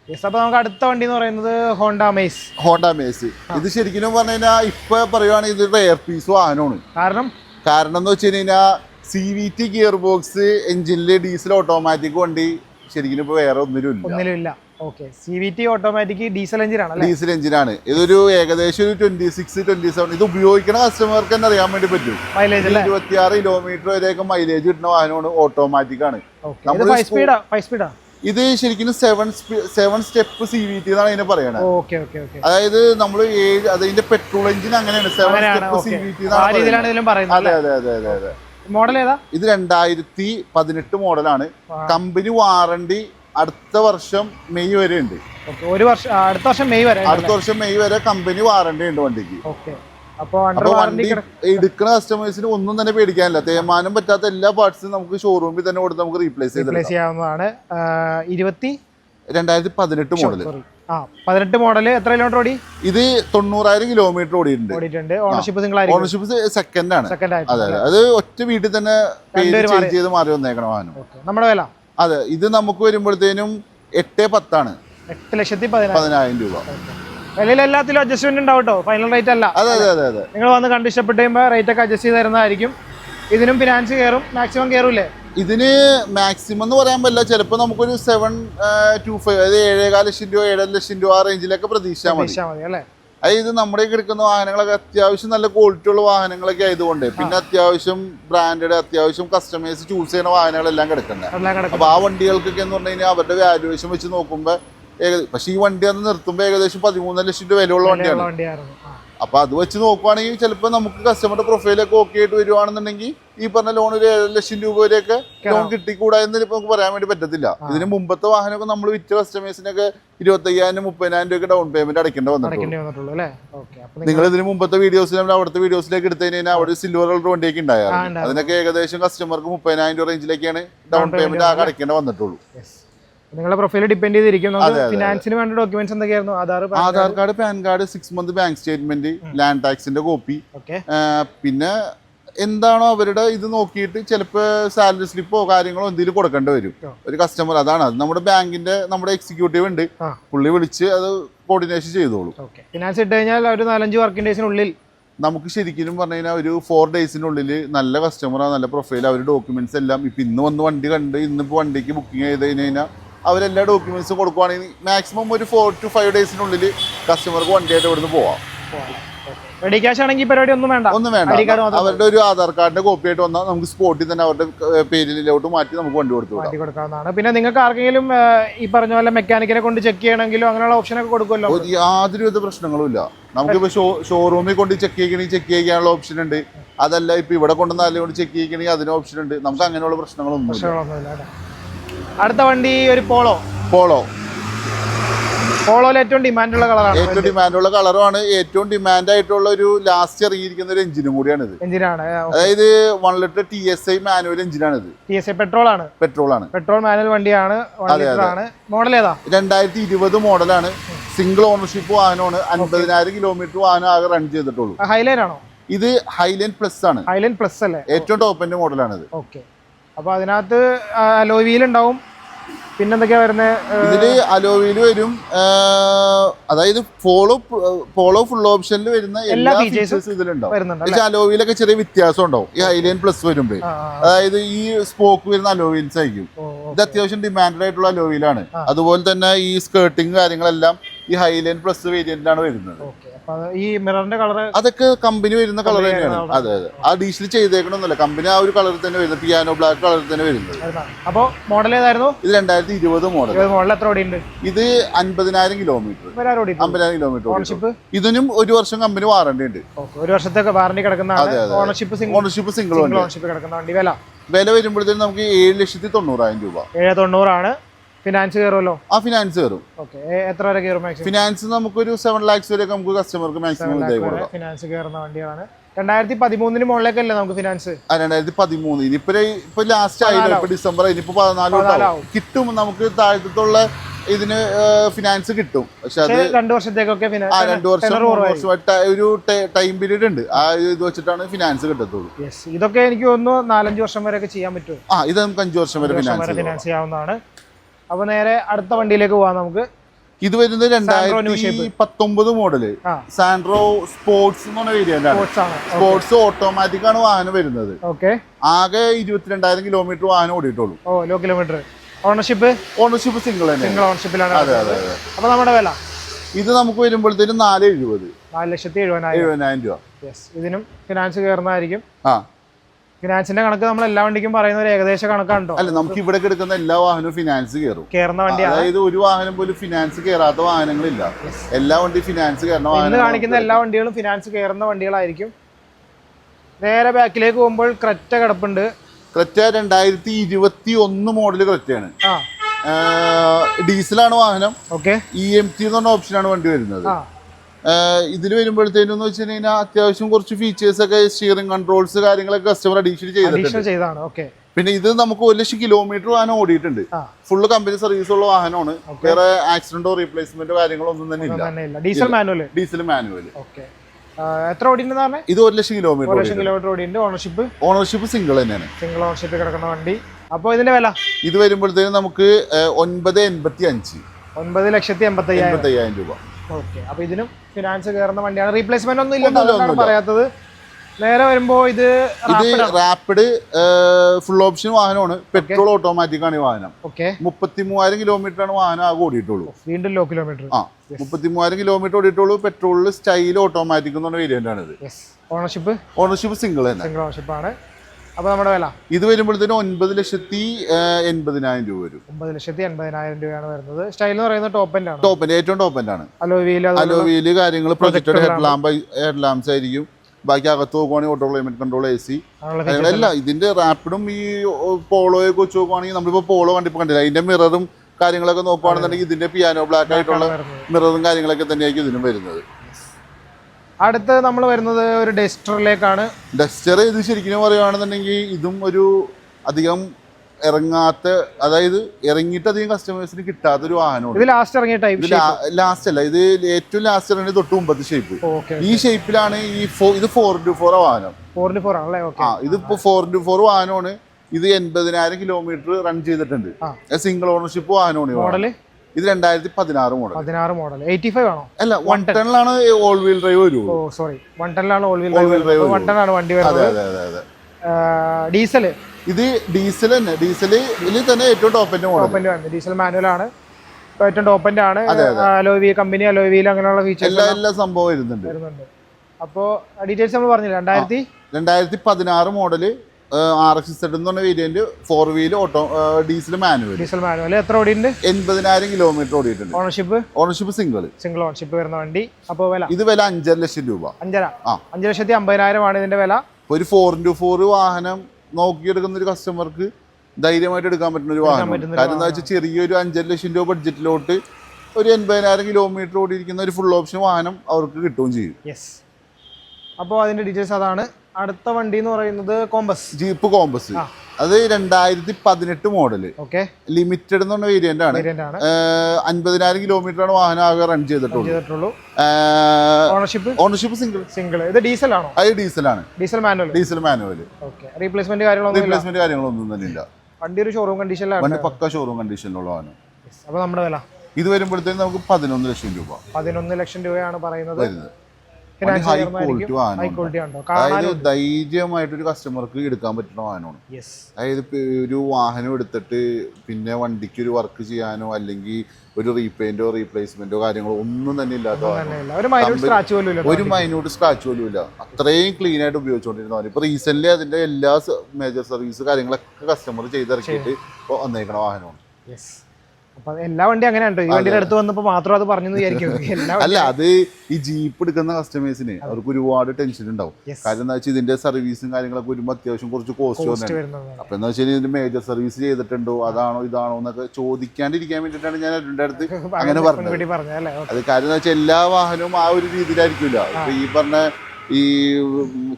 നമുക്ക് അടുത്ത വണ്ടി എന്ന് പറയുന്നത് ഹോണ്ട മേസ് ഹോണ്ട മേസ് ഇത് ശരിക്കും പറഞ്ഞു കഴിഞ്ഞാൽ ഇപ്പൊ പറയുവാണെങ്കിൽ ഇത് എയർ പീസ് വാഹനമാണ്. കാരണം? കാരണം എന്ന് വെച്ച് കഴിഞ്ഞാൽ C V T gear box എഞ്ചിനിൽ ഡീസൽ ഓട്ടോമാറ്റിക് വണ്ടി ശരിക്കും ഇപ്പൊ വേറെ ഒന്നിലും ഇല്ല. ഒന്നിലും ഇല്ല. ഓട്ടോമാറ്റിക് ഡീസൽ എഞ്ചിൻ ആണല്ലേ? ഡീസൽ എഞ്ചിനാണ് ഇതൊരു ഏകദേശം ഒരു ട്വന്റി സിക്സ് ട്വന്റി സെവൻ ഇത് ഉപയോഗിക്കുന്ന കസ്റ്റമർക്ക് തന്നെ അറിയാൻ വേണ്ടി പറ്റും. മൈലേജ് ഇരുപത്തിയാറ് കിലോമീറ്റർ വരെയൊക്കെ മൈലേജ് കിട്ടുന്ന വാഹനമാണ് ഓട്ടോമാറ്റിക് ആണ്. ഇത് ശരിക്കും seven seven step C V T എന്നാണ് ഇതിനെ പറയണത് അതായത് നമ്മൾ ഏഴ് അതിന്റെ പെട്രോൾ എഞ്ചിൻ അങ്ങനെയാണ്. Seven step C V T അതെ അതെ അതെ അതെ അതെ. മോഡൽ ഏതാ? ഇത് രണ്ടായിരത്തി പതിനെട്ട് മോഡലാണ് കമ്പനി വാറണ്ടി അടുത്ത വർഷം മെയ് വരെ ഉണ്ട്. ഒരു വർഷം അടുത്ത വർഷം മെയ് വരെ അടുത്ത വർഷം മെയ് വരെ കമ്പനി വാറണ്ടി ഉണ്ട് വണ്ടിക്ക്. അപ്പോൾ അപ്പൊ വണ്ടി എടുക്കുന്ന കസ്റ്റമേഴ്സിന് ഒന്നും തന്നെ പേടിക്കാനില്ല. തേമാനം പറ്റാത്ത എല്ലാ പാർട്സും നമുക്ക് ഷോറൂമിൽ തന്നെ കൊടുത്ത് നമുക്ക് റീപ്ലേസ് റീപ്ലേസ് ചെയ്യാവുന്നതാണ്. ഇരുപത്തി രണ്ടായിരത്തി പതിനെട്ട് മോഡൽ പതിനെട്ട് മോഡൽ എത്ര കിലോമീറ്റർ ഓടി? ഇത് തൊണ്ണൂറായിരം കിലോമീറ്റർ ഓടിയിട്ടുണ്ട്. ഓടിയിട്ടുണ്ട്. ഓണർഷിപ്പ് നിങ്ങളായിരിക്കും ഓണർഷിപ്പ് സെക്കൻഡ് ആണ്. അതെ അതെ. അത് ഒറ്റ വീട്ടിൽ തന്നെ പേര് ചേഞ്ച് ചെയ്ത് മാറി വന്നേക്കണം വാഹനം. നമ്മുടെ വില? അതെ ഇത് നമുക്ക് വരുമ്പോഴത്തേനും എട്ട് പത്താണ്. എട്ട് ലക്ഷത്തി പതിനായിരം. രൂപ. വിലയിൽ എല്ലാത്തിലും അഡ്ജസ്റ്റ്മെന്റ് ഉണ്ടാവും കേട്ടോ. ഫൈനൽ റേറ്റ് അല്ല. അതെ അതെ അതെ അതെ. നിങ്ങൾ വന്ന് കണ്ട് ഇഷ്ടപ്പെട്ട് കഴിയുമ്പോൾ റേറ്റ് ഒക്കെ അഡ്ജസ്റ്റ് ചെയ്ത് തരുന്നതായിരിക്കും. ഇതിനും ഫിനാൻസ് കയറും മാക്സിമം കയറൂലേ ഇതിന് മാക്സിമം എന്ന് പറയാൻ പറ്റില്ല. ചിലപ്പോൾ നമുക്കൊരു സെവൻ ടു ഫൈവ് അതായത് ഏഴേകാല ലക്ഷം രൂപ ഏഴര ലക്ഷം രൂപ ആ റേഞ്ചിലൊക്കെ പ്രതീക്ഷിച്ചാൽ മതി അല്ലേ? അതായത് നമ്മുടെ ഈ എടുക്കുന്ന വാഹനങ്ങളൊക്കെ അത്യാവശ്യം നല്ല ക്വാളിറ്റി ഉള്ള വാഹനങ്ങളൊക്കെ ആയതുകൊണ്ട് പിന്നെ അത്യാവശ്യം ബ്രാൻഡഡ് അത്യാവശ്യം കസ്റ്റമേഴ്സ് ചൂസ് ചെയ്യുന്ന വാഹനങ്ങളെല്ലാം കിടക്കുന്നത് എല്ലാം കിടക്കും അപ്പൊ ആ വണ്ടികൾക്കൊക്കെ എന്ന് പറഞ്ഞു കഴിഞ്ഞാൽ അവരുടെ വാല്യുവേഷൻ വെച്ച് നോക്കുമ്പോൾ പക്ഷേ ഈ വണ്ടി അന്ന് നിർത്തുമ്പോൾ ഏകദേശം പതിമൂന്നര ലക്ഷം രൂപ വിലയുള്ള വണ്ടിയാണ്. വണ്ടിയായിരുന്നു ആ അപ്പൊ അത് വെച്ച് നോക്കുവാണെങ്കിൽ ചിലപ്പോൾ നമുക്ക് കസ്റ്റമറുടെ പ്രൊഫൈലൊക്കെ ഓക്കെ ആയിട്ട് വരുവാണെന്നുണ്ടെങ്കിൽ ഈ പറഞ്ഞ ലോൺ ഒരു ഏഴ് ലക്ഷം രൂപ വരെയൊക്കെ ലോൺ കിട്ടിക്കൂടാ എന്ന് ഇപ്പൊ നമുക്ക് പറയാൻ വേണ്ടി പറ്റത്തില്ല. ഇതിന് മുമ്പത്തെ വാഹനമൊക്കെ നമ്മൾ വിറ്റ കസ്റ്റമേഴ്സിനൊക്കെ ഇരുപത്തയ്യായിരം മുപ്പതിനായിരം രൂപ ഡൗൺ പേയ്മെന്റ് അടയ്ക്കേണ്ടി വന്നിട്ടുള്ളൂ. നിങ്ങൾ ഇതിന് മുമ്പത്തെ വീഡിയോസിലും അവിടുത്തെ വീഡിയോസിലേക്ക് എടുത്തതിന് കഴിഞ്ഞാൽ അവിടെ സിൽവർ കളർ വണ്ടിയൊക്കെ ഉണ്ടായിരുന്നു. അതിനൊക്കെ ഏകദേശം കസ്റ്റമർക്ക് മുപ്പതിനായിരം രൂപ റേഞ്ചിലേക്കാണ് ഡൗൺ പേയ്മെന്റ് ആകെ അടയ്ക്കേണ്ടി വന്നിട്ടുള്ളൂ. നിങ്ങളുടെ പ്രൊഫൈൽ ഡിപെൻഡ് ചെയ്തിരിക്കും. ഫിനാൻസിന് വേണ്ട ഡോക്യുമെന്റ്സ് എന്തൊക്കെയായിരുന്നു? Aadhaar Aadhaar card PAN card six month bank statement land ടാക്സിന്റെ copy okay പിന്നെ എന്താണോ അവരുടെ ഇത് നോക്കിയിട്ട് ചിലപ്പോൾ സാലറി സ്ലിപ്പോ കാര്യങ്ങളോ എന്തെങ്കിലും കൊടുക്കേണ്ടി വരും. ഒരു കസ്റ്റമർ അതാണ്. അത് നമ്മുടെ ബാങ്കിന്റെ നമ്മുടെ എക്സിക്യൂട്ടീവ് ഉണ്ട്. പുള്ളി വിളിച്ച് അത് കോർഡിനേഷൻ ചെയ്തോളൂ. ഫിനാൻസ് ഇട്ട് കഴിഞ്ഞാൽ ഒരു നാലഞ്ച് വർക്കിംഗ് ഡേയ്സിനുള്ളിൽ നമുക്ക് ശരിക്കും പറഞ്ഞു കഴിഞ്ഞാൽ ഒരു ഫോർ ഡേയ്സിനുള്ളിൽ നല്ല കസ്റ്റമറാണ് നല്ല പ്രൊഫൈൽ അവർ ഡോക്യുമെന്റ്സ് എല്ലാം ഇപ്പം ഇന്ന് വന്ന് വണ്ടി കണ്ട് ഇന്നിപ്പോൾ വണ്ടിക്ക് ബുക്കിംഗ് ചെയ്ത് കഴിഞ്ഞ് കഴിഞ്ഞാൽ അവരെല്ലാ ഡോക്യുമെന്റ്സും കൊടുക്കുവാണെങ്കിൽ മാക്സിമം ഒരു ഫോർ ടു ഫൈവ് ഡേയ്സിനുള്ളിൽ കസ്റ്റമർക്ക് വണ്ടിയായിട്ട് ഇവിടുന്ന് പോവാം. റെഡി ക്യാഷ് ആണെങ്കിൽ പരിപാടി ഒന്നും വേണ്ട. ഒന്നും വേണ്ട. അവരുടെ ഒരു ആധാർ കാർഡിന്റെ കോപ്പി ആയിട്ട് വന്നാൽ നമുക്ക് സ്പോട്ടിൽ തന്നെ അവരുടെ പേരിൽ പേരിലോട്ട് മാറ്റി നമുക്ക് വണ്ടി കൊടുത്തു മാറ്റി കൊടുക്കാവുന്നതാണ്. പിന്നെ നിങ്ങൾക്ക് ആർക്കെങ്കിലും ഈ പറഞ്ഞ പോലെ മെക്കാനിക്കിനെ കൊണ്ട് ചെക്ക് ചെയ്യണമെങ്കിലോ അങ്ങനെയുള്ള ഓപ്ഷൻ ഒക്കെ കൊടുക്കുമല്ലോ? യാതൊരു വിധ പ്രശ്നങ്ങളും ഇല്ല. നമുക്കിപ്പോ ഷോ ഷോറൂമിൽ കൊണ്ട് ചെക്ക് ചെയ്യണമെങ്കിൽ ചെക്ക് ചെയ്യാനുള്ള ഓപ്ഷൻ ഉണ്ട്. അതല്ല ഇപ്പൊ ഇവിടെ കൊണ്ടുവന്നാലും കൊണ്ട് ചെക്ക് ചെയ്യണമെങ്കിൽ അതിന് ഓപ്ഷൻ ഉണ്ട്. നമുക്ക് അങ്ങനെയുള്ള പ്രശ്നങ്ങളൊന്നും പ്രശ്നങ്ങളൊന്നുമില്ല? അടുത്ത വണ്ടി ഒരു പോളോ. പോളോ. പോളോയിൽ ഏറ്റവും ഡിമാൻഡുള്ള കളറാണ് ഏറ്റവും ഡിമാൻഡുള്ള കളറുമാണ്. ഏറ്റവും ഡിമാൻഡ് ആയിട്ടുള്ള ഒരു ലാസ്റ്റ് ഇറങ്ങിയിരിക്കുന്ന ഒരു എഞ്ചിനും കൂടിയാണ് ഇത് എഞ്ചിനാണ് അതായത് one litre T S I manual എഞ്ചിനാണ് ഇത് ടി എസ് ഐ പെട്രോൾ ആണ് പെട്രോൾ ആണ് പെട്രോൾ മാനുവൽ വണ്ടിയാണ് ആണ് മോഡൽ ഏതാ? രണ്ടായിരത്തി ഇരുപത് മോഡലാണ്. സിംഗിൾ ഓണർഷിപ്പ് വാഹനമാണ്. അൻപതിനായിരം കിലോമീറ്റർ വാഹനം ആകെ റൺ ചെയ്തിട്ടുള്ളൂ. ഹൈലൈൻ ആണോ? ഇത് ഹൈലൈൻ പ്ലസ് ആണ്. ഹൈലൈൻ പ്ലസ് അല്ലേ? ഏറ്റവും ടോപ്പിന്റെ മോഡലാണ് ഇത് ഓക്കെ. അപ്പൊ അതിനകത്ത് അലോവിയിൽ ഉണ്ടാവും. പിന്നെന്തൊക്കെയാ വരുന്നത് ഇതിൽ അലോവിയിൽ വരും. അതായത് ഫോളോ ഫോളോ ഫുൾ ഓപ്ഷനിൽ വരുന്ന എല്ലാ ഫീച്ചേഴ്സും ഇതിലുണ്ടാവും. അലോവിയിലൊക്കെ ചെറിയ വ്യത്യാസം ഉണ്ടാവും. ഈ ഹൈലൈൻ പ്ലസ് വരുമ്പോ. ആ, ആ, അതായത് ഈ സ്പോക്ക് വരുന്ന അലോവിൽസ് ആയിരിക്കും. ഇത് അത്യാവശ്യം ഡിമാൻഡഡ് ആയിട്ടുള്ള അലോവിയിലാണ് അതുപോലെ തന്നെ ഈ സ്കേർട്ടിങ് കാര്യങ്ങളെല്ലാം ഈ ഹൈലൈൻ പ്ലസ് വേരിയന്റിലാണ് വരുന്നത്. ഈ മിററിന്റെ കളർ അതൊക്കെ കമ്പനി വരുന്ന കളർ തന്നെയാണ്. അതെ അതെ. ആ ഡീസൽ ചെയ്തേക്കണമെന്നല്ല കമ്പനി ആ ഒരു കളറിൽ തന്നെ വരുന്നത്. പിയാനോ ബ്ലാക്ക് കളറിൽ തന്നെ വരുന്നത്. അപ്പോൾ മോഡൽ ഏതായിരുന്നു? ഇത് രണ്ടായിരത്തി ഇരുപത് മോഡൽ മോഡൽ എത്ര ഓടിയുണ്ട് ഇത് അൻപതിനായിരം കിലോമീറ്റർ അമ്പതിനായിരം കിലോമീറ്റർ ഓണർഷിപ്പ് ഇതിനും ഒരു വർഷം കമ്പനി വാറണ്ടി ഉണ്ട്. ഒരു വർഷത്തേക്ക് വാറണ്ടി കിടക്കുന്ന. Ownership single ownership single single ownership കിടക്കുന്ന വണ്ടി. വില? വില വരുമ്പോഴത്തേക്കും നമുക്ക് ഏഴ് ലക്ഷത്തി തൊണ്ണൂറായിരം രൂപ. ഏഴ് തൊണ്ണൂറാണ്. ഫിനാൻസ് കയറുമല്ലോ ആ ഫിനാൻസ് കയറും എത്ര വരെ കയറും മാക്സിമം ഫിനാൻസ് നമുക്കൊരു സെവൻ ലാക്സ് വരെ നമുക്ക് കസ്റ്റമർക്ക് മാക്സിമം ഫിനാൻസ് കയറുന്ന വണ്ടിയാണ് രണ്ടായിരത്തി പതിമൂന്നിന് മുകളിലേക്കല്ലേ നമുക്ക് ഫിനാൻസ് ആ രണ്ടായിരത്തി പതിമൂന്ന് ഇനിയിപ്പോ ഇപ്പൊ ലാസ്റ്റ് ആയില്ല? ഇപ്പൊ ഡിസംബർ ഇനിയിപ്പോ പതിനാല് പതിനാലാവും. കിട്ടും നമുക്ക് താഴത്തുള്ള ഇതിന് ഫിനാൻസ് കിട്ടും. പക്ഷെ അത് രണ്ടു വർഷത്തേക്കൊക്കെ ആ രണ്ടു വർഷം വർഷമായിട്ട് ഒരു ടൈം പീരീഡ് ഉണ്ട്. ആ ഇത് വെച്ചിട്ടാണ് ഫിനാൻസ് കിട്ടത്തുള്ളൂ. ഇതൊക്കെ എനിക്ക് തോന്നുന്നു നാലഞ്ച് വർഷം വരെ ചെയ്യാൻ പറ്റും. ആ ഇത് നമുക്ക് അഞ്ചു വർഷം വരെ ഫിനാൻസ് ചെയ്യാവുന്നതാണ്. അപ്പൊ നേരെ അടുത്ത വണ്ടിയിലേക്ക് പോവാം നമുക്ക്. ഇത് വരുന്നത് രണ്ടായിരത്തി പത്തൊമ്പത് മോഡൽ സാൻഡ്രോ സ്പോർട്സ് എന്ന് പറഞ്ഞ വേരിയന്റ് സ്പോർട്സ് ഓട്ടോമാറ്റിക് ആണ്. വാഹനം വരുന്നത്. ഓക്കെ ആകെ ഇരുപത്തിരണ്ടായിരം കിലോമീറ്റർ വാഹനം ഓടിയിട്ടുള്ളൂ. ഓ low kilometre ownership ownership single തന്നെ സിംഗിൾ ഓണർഷിപ്പിലാണ് അതെ അതെ അതെ. അപ്പൊ നമ്മുടെ വില? ഇത് നമുക്ക് വരുമ്പോഴത്തേനും നാല് എഴുപത്. നാല് ലക്ഷത്തി എഴുപതിനായിരം. എഴുപതിനായിരം രൂപ. യെസ് ഇതിനും ഫിനാൻസ് കയറുന്നതായിരിക്കും. ആ. ഫിനാൻസിന്റെ കണക്ക് നമ്മൾ എല്ലാ വണ്ടിക്കും പറയുന്ന ഒരു ഏകദേശ കണക്കാണോ അല്ല നമുക്ക് ഇവിടെ എടുക്കുന്ന എല്ലാ വാഹനവും ഫിനാൻസ് കയറും. കയറുന്ന വണ്ടിയാണ് അതായത് ഒരു വാഹനം പോലും ഫിനാൻസ് കയറാത്ത വാഹനങ്ങളില്ല. എല്ലാ വണ്ടി ഫിനാൻസ് കയറുന്ന വാഹനം കാണിക്കുന്ന എല്ലാ വണ്ടികളും ഫിനാൻസ് കയറുന്ന വണ്ടികളായിരിക്കും. നേരെ ബാക്കിലേക്ക് പോകുമ്പോൾ ക്രെറ്റ കിടപ്പുണ്ട്. ക്രെറ്റ രണ്ടായിരത്തി ഇരുപത്തി ഒന്ന് മോഡൽ ക്രെറ്റയാണ് ഡീസലാണ് വാഹനം. ഓക്കെ ഇ എം ടി എന്ന് പറഞ്ഞ ഓപ്ഷനാണ് വണ്ടി വരുന്നത്. ഇതിൽ വരുമ്പോഴത്തേനും എന്ന് വെച്ച് കഴിഞ്ഞാൽ അത്യാവശ്യം കുറച്ച് ഫീച്ചേഴ്സ് ഒക്കെ സ്റ്റിയറിംഗ് കൺട്രോൾസ് കാര്യങ്ങളൊക്കെ കസ്റ്റമർ അഡീഷൻ ചെയ്തിട്ടുണ്ട്. പിന്നെ ഇത് നമുക്ക് ഒരു ലക്ഷം കിലോമീറ്റർ വാഹനം ഓടിയിട്ടുണ്ട്. ഫുള്ള് കമ്പനി സർവീസ് ഉള്ള വാഹനമാണ്. വേറെ ആക്സിഡന്റോ റീപ്ലേസ്മെന്റോ കാര്യങ്ങളോ ഒന്നും തന്നെ ഇല്ല. ഡീസൽ മാനുവൽ ഡീസൽ മാനുവൽ എത്ര ഓടിയിട്ടുണ്ട് ഇത് ഒരു ലക്ഷം ഒരു കിലോമീറ്റർ ലക്ഷം കിലോമീറ്റർ ഓടിയിട്ടുണ്ട്. ഓണർഷിപ്പ് ഓണർഷിപ്പ് സിംഗിൾ തന്നെയാണ്. സിംഗിൾ ഓണർഷിപ്പ് കിടക്കുന്ന വണ്ടി. അപ്പോൾ ഇതിന്റെ വില? ഇത് വരുമ്പോഴത്തേനും നമുക്ക് ഒൻപത് എൺപത്തി അഞ്ച് ഒൻപത് ലക്ഷത്തി എൺപത്തി അയ്യായിരം രൂപ. ഓക്കെ. അപ്പൊ ഇതിനും ഫിനാൻസ് കയറുന്ന വണ്ടിയാണ്. റീപ്ലേസ്മെന്റ് ഒന്നും ഇല്ല പറയാത്തത്. നേരെ വരുമ്പോ ഇത് ഇത് റാപ്പിഡ് ഫുൾ ഓപ്ഷൻ വാഹനമാണ്. പെട്രോൾ ഓട്ടോമാറ്റിക് ആണ് ഈ വാഹനം. ഓക്കെ മുപ്പത്തി മൂവായിരം കിലോമീറ്റർ ആണ് വാഹനം ആകെ ഓടിയിട്ടുള്ളൂ. വീണ്ടും ലോ കിലോമീറ്റർ ആ മുപ്പത്തി മൂവായിരം കിലോമീറ്റർ ഓടിയിട്ടുള്ളൂ. പെട്രോളിൽ സ്റ്റൈൽ ഓട്ടോമാറ്റിക് എന്ന് പറഞ്ഞ വേരിയന്റ് ആണ് ഇത് ഓണർഷിപ്പ് ഓണർഷിപ്പ് സിംഗിൾ തന്നെ. സിംഗിൾ ഓണർഷിപ്പ് ആണ്. അപ്പോൾ നമ്മുടെ വില? ഇത് വരുമ്പോഴത്തേനും ഒൻപത് ലക്ഷത്തി എൺപതിനായിരം രൂപ വരും. ഒമ്പത് ലക്ഷത്തി എൺപതിനായിരം രൂപയാണ് വരുന്നത്. സ്റ്റൈൽ എന്ന് പറയുന്നത് ടോപ്പ് എന്റെ ആണ്. ടോപ്പിന്റെ ഏറ്റവും ടോപ്പിന്റെ ആണ്. അലോ അലോവിയിൽ കാര്യങ്ങൾ പ്രൊജക്റ്റഡ് ഹെഡ് ലാമ്പ് ഹെഡ് ആയിരിക്കും. ബാക്കി അകത്ത് നോക്കുവാണെങ്കിൽ auto climate control A C അല്ല ഇതിന്റെ റാപ്പിഡും ഈ പോളോയൊക്കെ വെച്ച് നോക്കുവാണെങ്കിൽ നമ്മളിപ്പോ പോളോ കണ്ടിപ്പോ കണ്ടില്ല? അതിന്റെ മിററും കാര്യങ്ങളൊക്കെ നോക്കുവാണെന്നുണ്ടെങ്കിൽ ഇതിന്റെ പിയാനോ ബ്ലാക്ക് ആയിട്ടുള്ള മിററും കാര്യങ്ങളൊക്കെ തന്നെയായിരിക്കും ഇതിനും വരുന്നത്. അടുത്ത് നമ്മൾ വരുന്നത് ഒരു ഡെസ്റ്ററിലേക്കാണ്. ഡസ്റ്റർ ഇത് ശരിക്കും പറയുകയാണെന്നുണ്ടെങ്കിൽ ഇതും ഒരു അധികം ഇറങ്ങാത്ത അതായത് ഇറങ്ങിയിട്ട് അധികം കസ്റ്റമേഴ്സിന് കിട്ടാത്ത ഒരു വാഹനമാണ്. ഇത് ലാസ്റ്റ് ഇറങ്ങിയ ടൈപ്പ് ലാസ്റ്റ് അല്ല ഇത് ഏറ്റവും ലാസ്റ്റ് ഇറങ്ങിയ തൊട്ട് മുമ്പത്തെ ഷേപ്പ് ഈ ഷേപ്പിലാണ് ഈ ഫോർ ഇത് ഫോർ ഇന്റു ഫോർ വാഹനം. ഫോർ ഫോറിന് ഫോർ ആണല്ലേ ഓക്കെ ആ ഇതിപ്പോ ഫോർ ഇന്റു ഫോർ വാഹനമാണ്. ഇത് എൺപതിനായിരം കിലോമീറ്റർ റൺ ചെയ്തിട്ടുണ്ട്. സിംഗിൾ ഓണർഷിപ്പ് വാഹനമാണ് മോഡൽ ഇത് രണ്ടായിരത്തി പതിനാറ് മോഡൽ പതിനാറ് മോഡൽ എയ്റ്റി ഫൈവ് ആണോ അല്ല വൺ ടെണിലാണ് ഓൾ വീൽ ഡ്രൈവ് വരൂ oh sorry one ടെണിലാണ് all wheel drive one ten ആണ് വണ്ടി വരുന്നത്. ഡീസൽ ഇത് ഡീസൽ തന്നെ. ഡീസൽ ഇതിൽ തന്നെ ഏറ്റവും മോഡൽ ടോപ്പന്റെ ആണ്. ഡീസൽ മാനുവൽ ആണ്. ഏറ്റവും ടോപ്പന്റെ ആണ്. അലോവി കമ്പനി അലോവിയിൽ അങ്ങനെയുള്ള ഫീച്ചർ എല്ലാ എല്ലാ സംഭവം വരുന്നുണ്ട്. വരുന്നുണ്ട്. അപ്പോൾ ഡീറ്റെയിൽസ് നമ്മൾ പറഞ്ഞില്ല? രണ്ടായിരത്തി രണ്ടായിരത്തി പതിനാറ് മോഡൽ ആർ എക്സ് സെഡ് എന്ന് പറഞ്ഞ variant four wheel auto diesel manual diesel manual എത്ര ഓടിയിട്ടുണ്ട്? എൺപതിനായിരം കിലോമീറ്റർ ഓടിയിട്ടുണ്ട്. Ownership ownership single single ownership വരുന്ന വണ്ടി. അപ്പോൾ വില? ഇത് വില അഞ്ചര ലക്ഷം രൂപ. അഞ്ചര. ആ. അഞ്ച് ലക്ഷത്തി അമ്പതിനായിരം ആണ് ഇതിന്റെ വില. ഒരു ഫോർ ഇന്റു ഫോർ വാഹനം നോക്കിയെടുക്കുന്ന ഒരു കസ്റ്റമർക്ക് ധൈര്യമായിട്ട് എടുക്കാൻ പറ്റുന്ന ഒരു വാഹനം കാരണം എന്താ വെച്ചാൽ ചെറിയൊരു അഞ്ചര ലക്ഷം രൂപ ബഡ്ജറ്റിലോട്ട് ഒരു എൺപതിനായിരം കിലോമീറ്റർ ഓടിയിരിക്കുന്ന ഒരു ഫുൾ ഓപ്ഷൻ വാഹനം അവർക്ക് കിട്ടുകയും ചെയ്യും. യെസ് അപ്പോൾ അതിന്റെ ഡീറ്റെയിൽസ് അതാണ്. അടുത്ത വണ്ടി എന്ന് പറയുന്നത് കോമ്പസ്. Jeep compass. അത് രണ്ടായിരത്തി പതിനെട്ട് മോഡൽ. ഓക്കെ. ലിമിറ്റഡ് എന്ന് പറഞ്ഞ വേരിയന്റ് ആണ്. അൻപതിനായിരം കിലോമീറ്റർ ആണ് വാഹനം ആകെ റൺ ചെയ്തിട്ടുള്ളൂ. ഓണർഷിപ്പ് ഓണർഷിപ്പ് സിംഗിൾ സിംഗിൾ ഇത് ഡീസൽ ആണോ? അത് ഡീസലാണ് diesel manual diesel manual replacement കാര്യങ്ങളൊന്നും റീപ്ലേസ്മെന്റ് കാര്യങ്ങളൊന്നും തന്നെ ഇല്ല. വണ്ടി ഒരു ഷോറൂം കണ്ടീഷനിലാണ് വണ്ടി പക്ക ഷോറൂം കണ്ടീഷനിലുള്ള വാഹനം. അപ്പോൾ നമ്മുടെ വില? ഇത് വരുമ്പോഴത്തേക്കും നമുക്ക് പതിനൊന്ന് ലക്ഷം രൂപ. പതിനൊന്ന് ലക്ഷം രൂപയാണ് പറയുന്നത്. ഹൈ ക്വാളിറ്റി വാഹനം ഹൈ ക്വാളിറ്റി ഉണ്ടോ? അതായത് ധൈര്യമായിട്ട് ഒരു കസ്റ്റമർക്ക് എടുക്കാൻ പറ്റുന്ന വാഹനമാണ്. അതായത് ഒരു വാഹനം എടുത്തിട്ട് പിന്നെ വണ്ടിക്ക് ഒരു വർക്ക് ചെയ്യാനോ അല്ലെങ്കിൽ ഒരു റീപെയിന്റോ റീപ്ലേസ്മെന്റോ കാര്യങ്ങളോ ഒന്നും തന്നെ ഇല്ലാത്ത ഒരു മൈനോട്ട് സ്ക്രാച്ച് പോലും ഇല്ല ഒരു മൈന്യൂട്ട് സ്ക്രാച്ച് പോലും ഇല്ല അത്രയും ക്ലീൻ ആയിട്ട് ഉപയോഗിച്ചുകൊണ്ടിരുന്ന വാഹനം. ഇപ്പൊ റീസെന്റ് അതിന്റെ എല്ലാ മേജർ സർവീസ് കാര്യങ്ങളൊക്കെ കസ്റ്റമർ ചെയ്തിറക്കിയിട്ട് വന്നേക്കണ വാഹനമാണ്. എല്ലാ വണ്ടി അങ്ങനെ ഉണ്ടോ ഈ വണ്ടിയുടെ അടുത്ത് വന്നപ്പോ മാത്രം അത് പറഞ്ഞു വിചാരിക്കും. അല്ല അത് ഈ ജീപ്പ് എടുക്കുന്ന കസ്റ്റമേഴ്സിന് അവർക്ക് ഒരുപാട് ടെൻഷൻ ഉണ്ടാവും. കാരണം എന്താ വെച്ചാൽ ഇതിന്റെ സർവീസും കാര്യങ്ങളൊക്കെ വരുമ്പോൾ അത്യാവശ്യം കുറച്ച് കോസ്റ്റ് വന്നു അപ്പൊ എന്താ വെച്ചാൽ ഇതിന്റെ മേജർ സർവീസ് ചെയ്തിട്ടുണ്ടോ അതാണോ ഇതാണോ എന്നൊക്കെ ചോദിക്കാണ്ടിരിക്കാൻ വേണ്ടിയിട്ടാണ് ഞാൻ അതിന്റെ അടുത്ത് അങ്ങനെ പറഞ്ഞത്. അത് കാര്യം എന്താ വെച്ചാൽ എല്ലാ വാഹനവും ആ ഒരു രീതിയിലായിരിക്കില്ല ഈ പറഞ്ഞ ഈ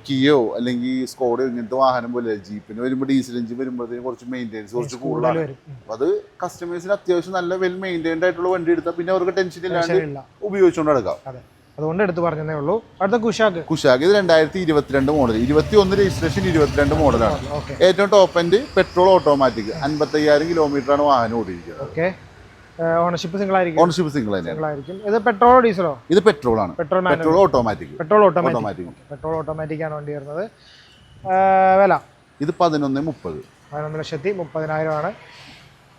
കിയോ അല്ലെങ്കിൽ സ്കോഡോ ഇങ്ങനത്തെ വാഹനം പോലെ ജീപ്പിന് വരുമ്പോൾ ഡീസൽ എഞ്ചിൻ വരുമ്പോഴത്തേക്കും കുറച്ച് മെയിന്റെനൻസ് കുറച്ച് കൂടുതലാണ്. വരും. അപ്പൊ അത് കസ്റ്റമേഴ്സിന് അത്യാവശ്യം നല്ല വെൽ മെയിന്റൈൻഡ് ആയിട്ടുള്ള വണ്ടി എടുത്താൽ പിന്നെ അവർക്ക് ടെൻഷൻ ഇല്ലാണ്ട് ഉപയോഗിച്ചുകൊണ്ട് എടുക്കാം അതെ. അതുകൊണ്ട് എടുത്ത് പറഞ്ഞതേ ഉള്ളൂ. അടുത്ത കുഷാക്ക്. കുഷാഗ് ഇത് രണ്ടായിരത്തി ഇരുപത്തിരണ്ട് മോഡൽ ഇരുപത്തി ഒന്ന് രജിസ്ട്രേഷൻ ഇരുപത്തിരണ്ട് മോഡലാണ് ഏറ്റവും ടോപ്പ് എൻഡ് പെട്രോൾ ഓട്ടോമാറ്റിക് അൻപത്തയ്യായിരം കിലോമീറ്റർ ആണ് വാഹനം ഓടിയിരിക്കുന്നത്. ഓക്കെ ഓണർഷിപ്പ് സിംഗിൾ ആയിരിക്കും. ഓണർഷിപ്പ് സിംഗിൾ ആയിരിക്കും. ഇത് പെട്രോളോ ഡീസലോ ഇത് പെട്രോൾ ആണ്. Petrol petrol automatic petrol automatic petrol automatic ആണ്. വണ്ടി വരുന്നത്. വില? ഇത് പതിനൊന്ന് മുപ്പത്. പതിനൊന്ന് ലക്ഷത്തി മുപ്പതിനായിരം ആണ്.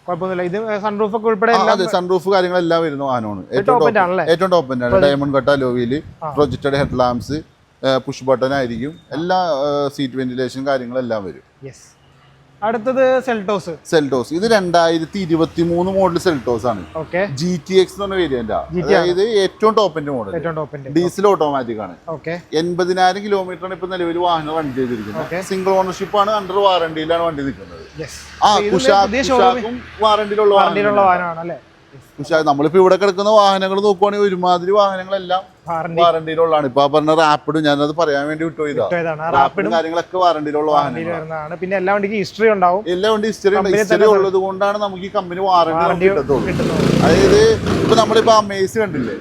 കുഴപ്പമൊന്നുമില്ല. ഇത് സൺറൂഫ് ഒക്കെ ഉൾപ്പെടെ അതെ സൺറൂഫ് കാര്യങ്ങളെല്ലാം വരുന്ന വാഹനമാണ്? ഏറ്റവും ടോപ്പ് ആണ്. ഡയമണ്ട് കട്ട ലോവിയിൽ projected head lamps push button ആയിരിക്കും. എല്ലാ സീറ്റ് വെന്റിലേഷൻ കാര്യങ്ങളെല്ലാം വരും. യെസ് അടുത്തത് സെൽട്ടോസ് സെൽറ്റോസ് ഇത് രണ്ടായിരത്തി ഇരുപത്തി മൂന്ന് മോഡൽ സെൽറ്റോസ് ആണ്. ഓക്കെ ജി ടി എക്സ് എന്ന് പറഞ്ഞ വേരിയന്റ് അതായത് ഏറ്റവും ടോപ്പിന്റെ മോഡൽ ഏറ്റവും ടോപ്പിന്റെ ഡീസൽ ഓട്ടോമാറ്റിക് ആണ്. ഓക്കെ എൺപതിനായിരം കിലോമീറ്റർ ആണ് ഇപ്പൊ നിലവിൽ വാഹനം റൺ ചെയ്തിരിക്കുന്നത്. സിംഗിൾ ഓണർഷിപ്പ് ആണ് അണ്ടർ വാറണ്ടിയിലാണ് വണ്ടി നിൽക്കുന്നത്. ആ കുഷാക്കും വാറണ്ടിയിലുള്ള വാഹനമാണ് കുഷാ നമ്മളിപ്പോ ഇവിടെ കിടക്കുന്ന വാഹനങ്ങൾ നോക്കുവാണെങ്കിൽ ഒരുമാതിരി വാഹനങ്ങളെല്ലാം വാറണ്ടിയിലുള്ളതാണ്. ഇപ്പൊ പറഞ്ഞ റാപ്പിഡ് ഞാനത് പറയാൻ വേണ്ടി റാപ്പിഡ് കാര്യങ്ങളൊക്കെ വാറണ്ടിയിലുള്ള വാഹനങ്ങളാണ്. പിന്നെ എല്ലാ വണ്ടിക്ക് ഹിസ്റ്ററി ഉണ്ടാവും. എല്ലാ വണ്ടി ഹിസ്റ്ററി ഹിസ്റ്ററി ഉള്ളത് കൊണ്ടാണ് നമുക്ക് ഈ കമ്പനി വാറണ്ടി കിട്ടത്തുള്ളൂ. അതായത് ഇപ്പൊ നമ്മളിപ്പോ അമേസ് കണ്ടില്ലേ?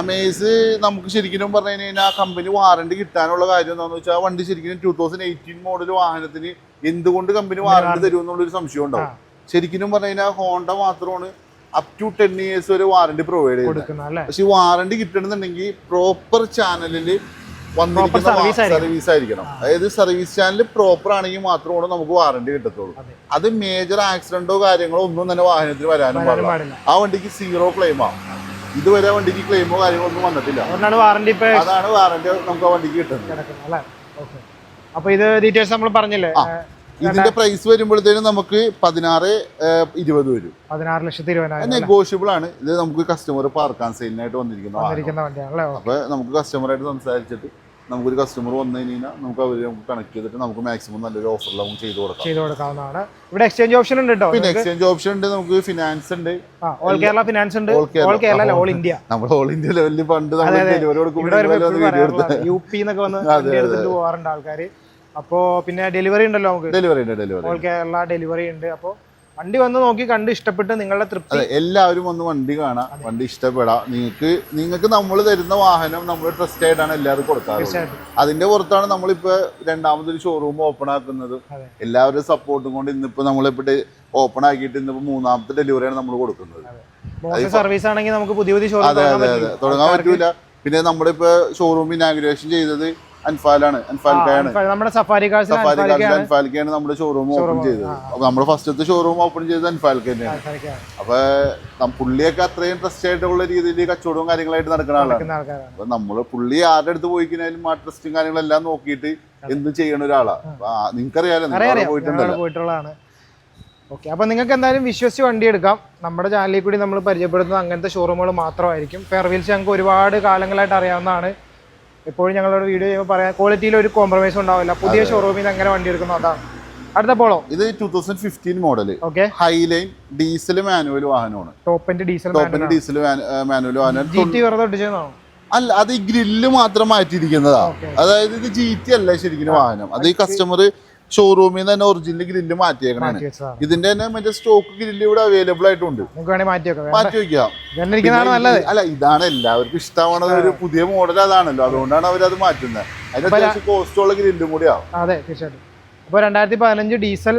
അമേസ് നമുക്ക് ശരിക്കും പറഞ്ഞു കഴിഞ്ഞാൽ ആ കമ്പനി വാറണ്ടി കിട്ടാനുള്ള കാര്യം എന്താണെന്ന് വെച്ചാൽ വണ്ടി ശരിക്കും ടൂ തൗസൻഡ് എയ്റ്റീൻ മോഡൽ വാഹനത്തിന് എന്തുകൊണ്ട് കമ്പനി വാറണ്ടി തരും എന്നുള്ളൊരു സംശയം ഉണ്ടാവും. ശരിക്കും പറഞ്ഞു കഴിഞ്ഞാൽ ഹോണ്ട മാത്രമാണ് അപ് ടു ടെൻ ഇയേഴ്സ് വരെ വാറണ്ടി പ്രൊവൈഡ് ചെയ്യുന്നത് പക്ഷെ ഈ വാറണ്ടി കിട്ടണമെന്നുണ്ടെങ്കിൽ പ്രോപ്പർ ചാനലിൽ വന്നിരിക്കുന്ന സർവീസ് ആയിരിക്കണം. അതായത് സർവീസ് ചാനൽ പ്രോപ്പർ ആണെങ്കിൽ മാത്രമാണ് നമുക്ക് വാറണ്ടി കിട്ടത്തുള്ളൂ. അത്. മേജർ ആക്സിഡന്റോ കാര്യങ്ങളോ ഒന്നും തന്നെ വാഹനത്തിൽ വരാനും പാടില്ല. ആ വണ്ടിക്ക് സീറോ ക്ലെയിം ആവും ഇതുവരെ വണ്ടിക്ക് ക്ലെയിമോ കാര്യങ്ങളോ ഒന്നും വന്നിട്ടില്ല. അതാണ് വാറണ്ടി നമുക്ക് ആ വണ്ടിക്ക് കിട്ടുന്നത്. അപ്പൊ ഇത് ഡീറ്റെയിൽസ് നമ്മൾ പറഞ്ഞില്ലേ? ഇതിന്റെ പ്രൈസ് വരുമ്പോഴത്തേനും നമുക്ക് പതിനാറ് ഇരുപത് വരും. പതിനാറ് ലക്ഷത്തി ഇരുപതിനായിരം നെഗോഷ്യബിൾ ആണ്. ഇത് നമുക്ക് കസ്റ്റമർ പാർക്കാൻ സെയിലിനായിട്ട് വന്നിരിക്കുന്ന അപ്പൊ നമുക്ക് കസ്റ്റമറായിട്ട് സംസാരിച്ചിട്ട് നമുക്കൊരു കസ്റ്റമർ വന്നു കഴിഞ്ഞാൽ നമുക്ക് അവർ നമുക്ക് കണക്ട് ചെയ്തിട്ട് നമുക്ക് മാക്സിമം നല്ലൊരു ഓഫർ നമുക്ക് ചെയ്തു കൊടുക്കാം. ചെയ്തു കൊടുക്കാവുന്നതാണ്. ഇവിടെ എക്സ്ചേഞ്ച് ഓപ്ഷൻ ഉണ്ട് കേട്ടോ പിന്നെ എക്സ്ചേഞ്ച് ഓപ്ഷൻ ഉണ്ട് നമുക്ക് ഫിനാൻസ് ഉണ്ട്. ഓൾ കേരള ഫിനാൻസ് ഉണ്ട്. ഓൾ കേരള ഓൾ ഇന്ത്യ നമ്മൾ ഓൾ ഇന്ത്യ ലെവലിൽ പണ്ട് നമ്മൾ ഡെലിവറി കൊടുക്കുമ്പോൾ യു പി എന്നൊക്കെ വന്ന് പോകാറുണ്ട് ആൾക്കാർ അപ്പോ പിന്നെ ഡെലിവറി ഉണ്ടല്ലോ നമുക്ക്. ഡെലിവറി ഉണ്ട് ഡെലിവറി ഓൾ കേരള ഡെലിവറി ഉണ്ട്. അപ്പോൾ വണ്ടി വന്ന് നോക്കി കണ്ട് ഇഷ്ടപ്പെട്ട് നിങ്ങളുടെ തൃപ്തി. അതെ എല്ലാവരും ഒന്ന് വണ്ടി കാണാം. വണ്ടി ഇഷ്ടപ്പെടാം. നിങ്ങൾക്ക് നിങ്ങൾക്ക് നമ്മൾ തരുന്ന വാഹനം നമ്മൾ ട്രസ്റ്റ് ആയിട്ടാണ് എല്ലാവരും കൊടുക്കാറ് അതിന്റെ പുറത്താണ് നമ്മളിപ്പോ രണ്ടാമതൊരു ഷോറൂം ഓപ്പൺ ആക്കുന്നത്. എല്ലാവരും സപ്പോർട്ടും കൊണ്ട് ഇന്നിപ്പോ നമ്മളിപ്പോ ഓപ്പൺ ആക്കിയിട്ട് ഇന്നിപ്പോ മൂന്നാമത്തെ ഡെലിവറിയാണ് നമ്മൾ കൊടുക്കുന്നത്. സർവീസ് ആണെങ്കിൽ നമുക്ക് പുതിയ പുതിയ ഷോറൂം അതെ അതെ അതെ. തുടങ്ങാൻ പറ്റൂല. പിന്നെ നമ്മളിപ്പോ ഷോറൂം ഇനാഗ്രേഷൻ ചെയ്തത് അൻഫാലാണ് അൻഫാൽക്കയാണ്. നമ്മുടെ സഫാരി സഫാരി കാർഡ് അൻഫാൽക്കാണ് നമ്മുടെ ഷോറൂം ഓപ്പൺ ചെയ്തത്. അപ്പൊ നമ്മുടെ ഫസ്റ്റത്തെ ഷോറൂം ഓപ്പൺ ചെയ്തത് അൻഫാൽക്ക തന്നെയാണ്. അപ്പൊ പുള്ളിയൊക്കെ അത്രയും ട്രസ്റ്റ് ആയിട്ടുള്ള രീതിയിൽ കച്ചവടവും കാര്യങ്ങളായിട്ട് നടക്കുന്ന ആളാണ് അപ്പൊ നമ്മൾ പുള്ളി ആരുടെ അടുത്ത് പോയി കഴിഞ്ഞാലും ആ ട്രസ്റ്റും കാര്യങ്ങളെല്ലാം നോക്കിയിട്ട് എന്ത് ചെയ്യണ ഒരാളാ. നിങ്ങൾക്കറിയാലോ നിങ്ങൾ പോയിട്ടുണ്ടല്ലോ. പോയിട്ടുള്ളതാണ്. ഓക്കെ അപ്പോൾ നിങ്ങൾക്ക് എന്തായാലും വിശ്വസിച്ച് വണ്ടി എടുക്കാം. നമ്മുടെ ചാനലിൽ കൂടി നമ്മൾ പരിചയപ്പെടുത്തുന്നത് അങ്ങനത്തെ ഷോറൂമുകൾ മാത്രമായിരിക്കും. ഫെയർവീൽസ് ഞങ്ങൾക്ക് ഒരുപാട് കാലങ്ങളായിട്ട് അറിയാവുന്നതാണ്. എപ്പോഴും ഞങ്ങളോട് വീഡിയോ ചെയ്യുമ്പോൾ പറയാം ക്വാളിറ്റിയിൽ ഒരു കോംപ്രമൈസ് ഉണ്ടാവില്ല. പുതിയ ഷോറൂമിൽ നിന്ന് അങ്ങനെ വണ്ടി എടുക്കുന്നു അതാണ് അടുത്ത പോളോ ഇത് two thousand fifteen model okay highline diesel manual വാഹനമാണ്. ടോപ്പ് ആൻഡ് ഡീസൽ ടോപ്പിന്റെ ഡീസൽ മാനുവൽ വാഹനം. അല്ല അത് ഈ ഗ്രില്ല് മാത്രം മാറ്റിയിരിക്കുന്നതാ. അതായത് ഇത് ജി ടി അല്ല ശരിക്കും വാഹനം. അത് ഈ കസ്റ്റമർ ഷോറൂമിൽ നിന്ന് തന്നെ ഒറിജിനൽ ഗ്രില്ല് മാറ്റിയേക്കണാണ് മാറ്റി വെച്ചതാണ് ഇതിന്റെ തന്നെ മറ്റേ സ്റ്റോക്ക് ഗ്രില്ല് ഇവിടെ അവൈലബിൾ ആയിട്ടുണ്ട്. മാറ്റി വെക്കാം. അല്ല ഇതാണ് എല്ലാവർക്കും ഇഷ്ടമാണ് ഒരു പുതിയ മോഡൽ അതാണല്ലോ. അതുകൊണ്ടാണ് അവർ അത് മാറ്റുന്നത്. അതിന് കോസ്റ്റുള്ള കോസ്റ്റ് ഉള്ള ഗ്രില്ലും കൂടിയാവും അതെ തീർച്ചയായിട്ടും. അപ്പോൾ രണ്ടായിരത്തി പതിനഞ്ച് ഡീസൽ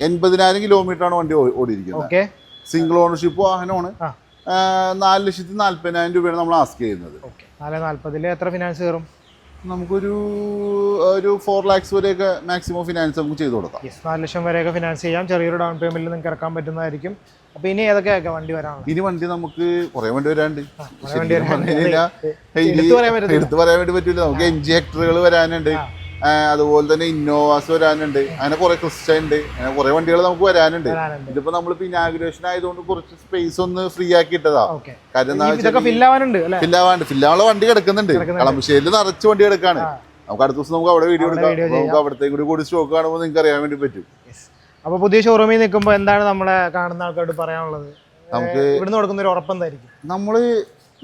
എൺപതിനായിരം കിലോമീറ്റർ ആണ് വണ്ടി ഓടിയിരിക്കുന്നത്. സിംഗിൾ ഓണർഷിപ്പ് വാഹനമാണ്. നാല് ലക്ഷത്തി നാല്പതിനായിരം രൂപയാണ് നമ്മൾ ആസ്ക് ചെയ്യുന്നത്. ഓക്കെ. നാല് നാല്പതിൽ എത്ര ഫിനാൻസ് കയറും? നമുക്കൊരു ഒരു ഫോർ ലാക്സ് വരെയൊക്കെ മാക്സിമം ഫിനാൻസ് നമുക്ക് ചെയ്തു കൊടുക്കാം. യെസ് നാല് ലക്ഷം വരെയൊക്കെ ഫിനാൻസ് ചെയ്യാം. ചെറിയൊരു ഡൗൺ പേയ്മെന്റിൽ നിങ്ങൾക്ക് ഇറക്കാൻ പറ്റുന്നതായിരിക്കും. അപ്പൊ ഇനി ഏതൊക്കെയൊക്കെ വണ്ടി വരാനുള്ളത്? ഇനി വണ്ടി നമുക്ക് കുറെ വണ്ടി വരാണ്ട് വണ്ടി വരാൻ എടുത്തു പറയാൻ വേണ്ടി പറ്റില്ല നമുക്ക് എൻജി ഹെക്ടറുകൾ വരാനുണ്ട്. അതുപോലെ തന്നെ ഇന്നോവാസ് വരാനുണ്ട്. അങ്ങനെ കുറെ ക്രിസ്റ്റ ഉണ്ട് അങ്ങനെ കുറെ വണ്ടികൾ നമുക്ക് വരാനുണ്ട്. ഇതിപ്പോ നമ്മളിപ്പോ ഇനാഗുറേഷൻ ആയതുകൊണ്ട് കുറച്ച് സ്പേസ് ഒന്ന് ഫ്രീ ആക്കി ഇട്ടതാ കാര്യം ഫില്ലാവാനുണ്ട് ഫില്ലാവാണ്ട് ഫില്ലാവുള്ള വണ്ടി കിടക്കുന്നുണ്ട്. കളമശ്ശേരിയിൽ നിറച്ച് വണ്ടി കിടക്കാണ്. നമുക്ക് അടുത്ത ദിവസം നമുക്ക് അവിടെ വീഡിയോ എടുക്കാം. നമുക്ക് അവിടത്തേക്ക് കൂടി കൂടി സ്റ്റോക്ക് കാണുമ്പോൾ നിങ്ങൾക്ക് അറിയാൻ വേണ്ടി പറ്റും. അപ്പൊ പുതിയ ഷോറൂമിൽ നിൽക്കുമ്പോൾ എന്താണ് നമ്മളെ കാണുന്ന ആൾക്കാരോട് പറയാനുള്ളത്? നമുക്ക് ഇവിടുന്ന് കൊടുക്കുന്ന ഒരു ഉറപ്പ് എന്തായിരിക്കും? നമ്മൾ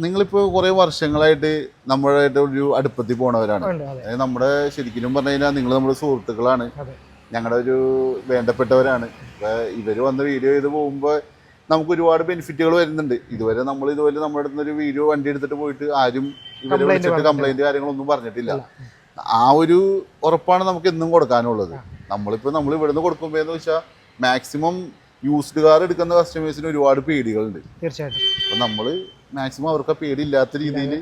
നിങ്ങളിപ്പോ കുറേ വർഷങ്ങളായിട്ട് നമ്മളായിട്ട് ഒരു അടുപ്പത്തിൽ പോണവരാണ്. അതായത് നമ്മുടെ ശരിക്കും പറഞ്ഞു കഴിഞ്ഞാൽ നിങ്ങൾ നമ്മുടെ സുഹൃത്തുക്കളാണ്. ഞങ്ങളുടെ ഒരു വേണ്ടപ്പെട്ടവരാണ്. ഇവർ ഇവർ വന്ന് വീഡിയോ ചെയ്ത് പോകുമ്പോൾ നമുക്ക് ഒരുപാട് ബെനിഫിറ്റുകൾ വരുന്നുണ്ട്. ഇതുവരെ നമ്മൾ ഇതുപോലെ നമ്മുടെ അടുത്ത് ഒരു വീഡിയോ വണ്ടി എടുത്തിട്ട് പോയിട്ട് ആരും ഇവരെ വിളിച്ചിട്ട് കംപ്ലൈന്റ് കംപ്ലൈന്റ് കാര്യങ്ങളൊന്നും പറഞ്ഞിട്ടില്ല. ആ ഒരു ഉറപ്പാണ് നമുക്ക് എന്നും കൊടുക്കാനുള്ളത്. നമ്മളിപ്പോൾ നമ്മൾ ഇവിടുന്ന് കൊടുക്കുമ്പോൾ എന്ന് വെച്ചാൽ മാക്സിമം യൂസ്ഡ് കാർ എടുക്കുന്ന കസ്റ്റമേഴ്സിന് ഒരുപാട് പേടികളുണ്ട്. തീർച്ചയായിട്ടും. അപ്പം നമ്മൾ മാക്സിമം അവർക്ക് പേടി ഇല്ലാത്ത രീതിയിൽ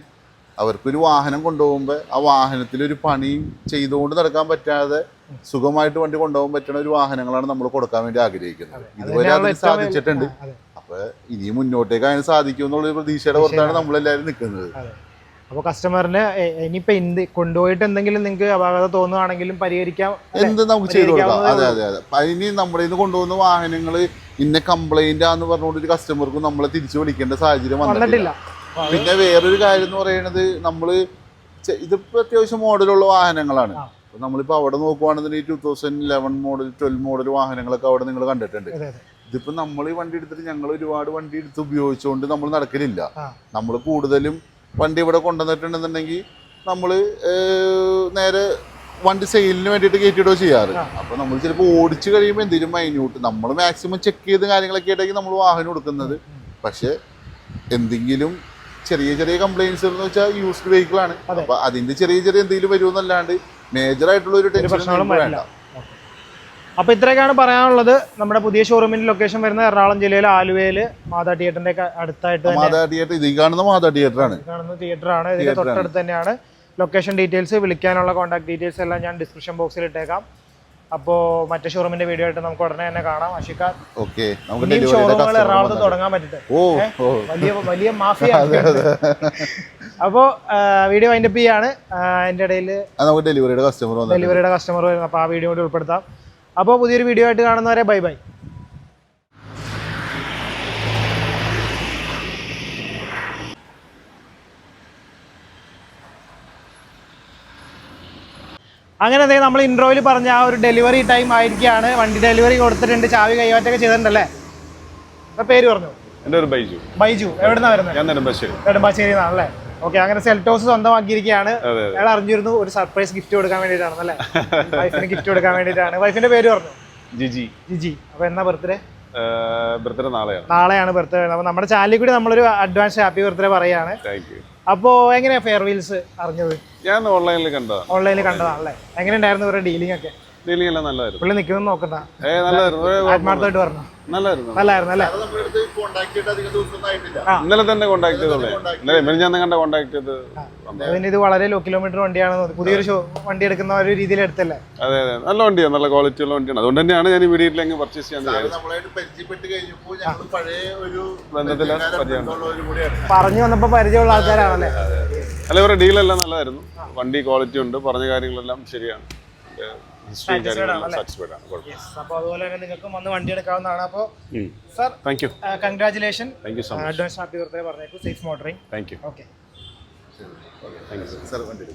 അവർക്കൊരു വാഹനം കൊണ്ടുപോകുമ്പോൾ ആ വാഹനത്തിൽ ഒരു പണി ചെയ്തുകൊണ്ട് നടക്കാൻ പറ്റാതെ സുഖമായിട്ട് വണ്ടി കൊണ്ടുപോകാൻ പറ്റുന്ന ഒരു വാഹനങ്ങളാണ് നമ്മൾ കൊടുക്കാൻ വേണ്ടി ആഗ്രഹിക്കുന്നത്. ഇതുവരെ അത് സാധിച്ചിട്ടുണ്ട്. ആ, അതെ. അപ്പൊ ഇനി മുന്നോട്ടേക്ക് അതിന് സാധിക്കും എന്നുള്ള പ്രതീക്ഷയുടെ പുറത്താണ് നമ്മളെല്ലാവരും നിൽക്കുന്നത്. അപ്പോൾ കസ്റ്റമറിന് ഇനിയിപ്പോൾ എന്ത് കൊണ്ടുപോയിട്ട് എന്തെങ്കിലും നിങ്ങൾക്ക് അപാകത തോന്നുകയാണെങ്കിലും പരിഹരിക്കാം എന്ത് നമുക്ക് ചെയ്തു കൊടുക്കാം. അതെ അതെ അതെ. ഇനി നമ്മുടെ നിന്ന് കൊണ്ടുപോകുന്ന വാഹനങ്ങൾ ഇന്ന കംപ്ലൈന്റ് ആന്ന് പറഞ്ഞുകൊണ്ട് ഒരു കസ്റ്റമർക്കും നമ്മളെ തിരിച്ചു വിളിക്കേണ്ട സാഹചര്യം വന്നിട്ടില്ല. പിന്നെ വേറൊരു കാര്യം എന്ന് പറയുന്നത് നമ്മൾ ചെ- ഇതിപ്പോ അത്യാവശ്യം മോഡലുള്ള വാഹനങ്ങളാണ്. അപ്പൊ നമ്മളിപ്പോ അവിടെ നോക്കുവാണെന്നുണ്ടെങ്കിൽ two thousand eleven model twelve model വാഹനങ്ങളൊക്കെ അവിടെ നിങ്ങൾ കണ്ടിട്ടുണ്ട്. ഇതിപ്പോ നമ്മൾ ഈ വണ്ടി എടുത്തിട്ട് ഞങ്ങൾ ഒരുപാട് വണ്ടി എടുത്ത് ഉപയോഗിച്ചുകൊണ്ട് നമ്മൾ നടക്കലില്ല. നമ്മൾ കൂടുതലും വണ്ടി ഇവിടെ കൊണ്ടുവന്നിട്ടുണ്ടെന്നുണ്ടെങ്കിൽ നമ്മൾ നേരെ വണ്ടി സെയിലിന് വേണ്ടിയിട്ട് കയറ്റിയിടോ ചെയ്യാറ്. അപ്പോൾ അപ്പൊ നമ്മൾ ചിലപ്പോൾ ഓടിച്ചു കഴിയുമ്പോൾ എന്തെങ്കിലും മൈന്യൂട്ട് നമ്മൾ മാക്സിമം ചെക്ക് ചെയ്ത് കാര്യങ്ങളൊക്കെ ആയിട്ടായിരിക്കും നമ്മൾ വാഹനം കൊടുക്കുന്നത് പക്ഷേ എന്തെങ്കിലും ചെറിയ ചെറിയ കംപ്ലൈൻസ് എന്ന് വെച്ചാൽ യൂസ്ഡ് വെഹിക്കിൾ ആണ്. അതിന്റെ അപ്പൊ അതിന്റെ ചെറിയ ചെറിയ എന്തെങ്കിലും വരുമെന്നല്ലാണ്ട് മേജർ ആയിട്ടുള്ള ഒരു ടെൻഷൻ വേണ്ട. അപ്പോൾ ഇത്രയൊക്കെയാണ് പറയാനുള്ളത്. നമ്മുടെ പുതിയ ഷോറൂമിന്റെ ലൊക്കേഷൻ വരുന്നത് എറണാകുളം ജില്ലയിലെ ആലുവയിൽ മാതാ തിയേറ്ററിന്റെ അടുത്തായിട്ട് മാതാ തിയേറ്റർ ഇത് കാണുന്ന മാതാ തിയേറ്റർ ആണ്. കാണുന്ന തിയേറ്റർ ആണ്. ഇതിന്റെ തൊട്ടടുത്ത് തന്നെയാണ്. ലൊക്കേഷൻ ഡീറ്റെയിൽസ് വിളിക്കാനുള്ള കോൺടാക്ട് ഡീറ്റെയിൽസ് എല്ലാം ഞാൻ ഡിസ്ക്രിപ്ഷൻ ബോക്സിൽ ഇട്ടേക്കാം. അപ്പോൾ മറ്റേ ഷോറൂമിന്റെ വീഡിയോ ആയിട്ട് നമുക്ക് ഉടനെ തന്നെ കാണാം. അഷിക്ക ഓക്കെ. നമുക്ക് ഷോറൂമുകൾ എറണാകുളത്ത് തുടങ്ങാൻ പറ്റട്ടെ. വലിയ വലിയ മാഫിയ അപ്പോൾ വീഡിയോ അതിന്റെ അപ്പ് ചെയ്യാണ്. അതിന്റെ ഇടയിൽ നമുക്ക് ഡെലിവറിയുടെ കസ്റ്റമർ ഡെലിവറിയുടെ കസ്റ്റമർ വരുന്നു. അപ്പോൾ ആ വീഡിയോ കൂടി ഉൾപ്പെടുത്താം. അപ്പോൾ പുതിയൊരു വീഡിയോ ആയിട്ട് കാണുന്നവരെ ബൈ ബൈ അങ്ങനെ എന്തെങ്കിലും നമ്മൾ ഇൻട്രോയിൽ പറഞ്ഞ ആ ഒരു ഡെലിവറി ടൈം ആയിരിക്കുകയാണ് വണ്ടി ഡെലിവറി കൊടുത്തിട്ടുണ്ട്. ചാവി കൈമാറ്റമൊക്കെ ചെയ്തിട്ടുണ്ടല്ലേ? പേര് പറഞ്ഞു? എന്റെ ഒരു ബൈജു. ബൈജു. എവിടുന്നാ വരുന്നത്? ഞാൻ നെടുമ്പാശ്ശേരി. നെടുമ്പാശ്ശേരി നിന്നാണല്ലേ ഓക്കെ അങ്ങനെ സെൽറ്റോസ് സ്വന്തമാക്കിയിരിക്കുകയാണ്. അയാൾ അറിഞ്ഞിരുന്നു ഒരു സർപ്രൈസ് ഗിഫ്റ്റ് കൊടുക്കാൻ വേണ്ടിയിട്ടാണ് അല്ലേ? വൈഫിന് ഗിഫ്റ്റ് കൊടുക്കാൻ വേണ്ടിയിട്ടാണ്. വൈഫിന്റെ പേര് പറഞ്ഞു? ജിജി. ജിജി. അപ്പൊ എന്നാ ബർത്ത്ഡേ ബർത്ത്ഡേ നാളെയാണ്. നാളെയാണ് ബർത്ത്ഡേ അപ്പൊ നമ്മുടെ ചാനലിൽ കൂടി നമ്മളൊരു അഡ്വാൻസ് ഹാപ്പി ബർത്ത്ഡേ പറയാണ്. അപ്പോ എങ്ങനെയാ ഫെയർവീൽസ് അറിഞ്ഞത്? ഞാൻ ഓൺലൈനിൽ കണ്ടതാണ്. ഓൺലൈനിൽ കണ്ടതാണല്ലേ? എങ്ങനെ ഉണ്ടായിരുന്നു ഇവരുടെ ഡീലിംഗ് ഒക്കെ? ഡീലിംഗ് എല്ലാം നല്ലതായിരുന്നു. പുള്ളി നിൽക്കുന്നു നോക്കണ്ട. ഏ നല്ലതായിരുന്നു. ഒരു കുഴപ്പമില്ല. ആത്മാർത്ഥമായിട്ട് പറഞ്ഞു. നല്ലതായിരുന്നു. നല്ലായിരുന്നു അല്ലേ? അത് നമ്മുടെ അടുത്ത് ചെയ്തിട്ട് അധികം ഇന്നലെ തന്നെ കോൺടാക്ട് ചെയ്തോളേ ഇന്നലെ കണ്ട ചെയ്ത് ഇത് വളരെ ലോ കിലോമീറ്റർ വണ്ടിയാണ് പുതിയൊരു ഷോ വണ്ടി എടുക്കുന്ന ഒരു രീതിയിൽ എടുത്തല്ലേ? അതെ അതെ. നല്ല വണ്ടിയാണ്. നല്ല ക്വാളിറ്റി ഉള്ള വണ്ടിയാണ്. അതുകൊണ്ട് തന്നെയാണ് ഞാൻ ഇമ്മീഡിയറ്റ്ലി അങ്ങ് പർച്ചേസ് ചെയ്യാൻ അത് വിചാരിച്ചത്. നമ്മളായിട്ട് പരിചയപ്പെട്ട് കഴിഞ്ഞപ്പോൾ ഞങ്ങൾ പഴയ ഒരു ബന്ധത്തിൽ പരിചയക്കാരും പരിചയം. ബന്ധമുള്ളവരും കൂടിയാണ്. പറഞ്ഞു വന്നപ്പോ പരിചയമുള്ള ആൾക്കാരാണല്ലേ? അല്ല ഇവരുടെ ഡീലെല്ലാം നല്ലതായിരുന്നു. വണ്ടി ക്വാളിറ്റി ഉണ്ട്. പറഞ്ഞ കാര്യങ്ങളെല്ലാം ശരിയാണ്. കാര്യങ്ങളെല്ലാം സാറ്റിസ്ഫൈഡ് ആണ്. കുഴപ്പമില്ല. അപ്പൊ അതുപോലെ തന്നെ നിങ്ങൾക്കും വന്ന് വണ്ടി എടുക്കാവുന്നതാണ്. അപ്പോൾ sir thank you congratulation thank you so much advance happy birthday പറഞ്ഞേക്കും safe motoring thank you okay thank you sir വണ്ടി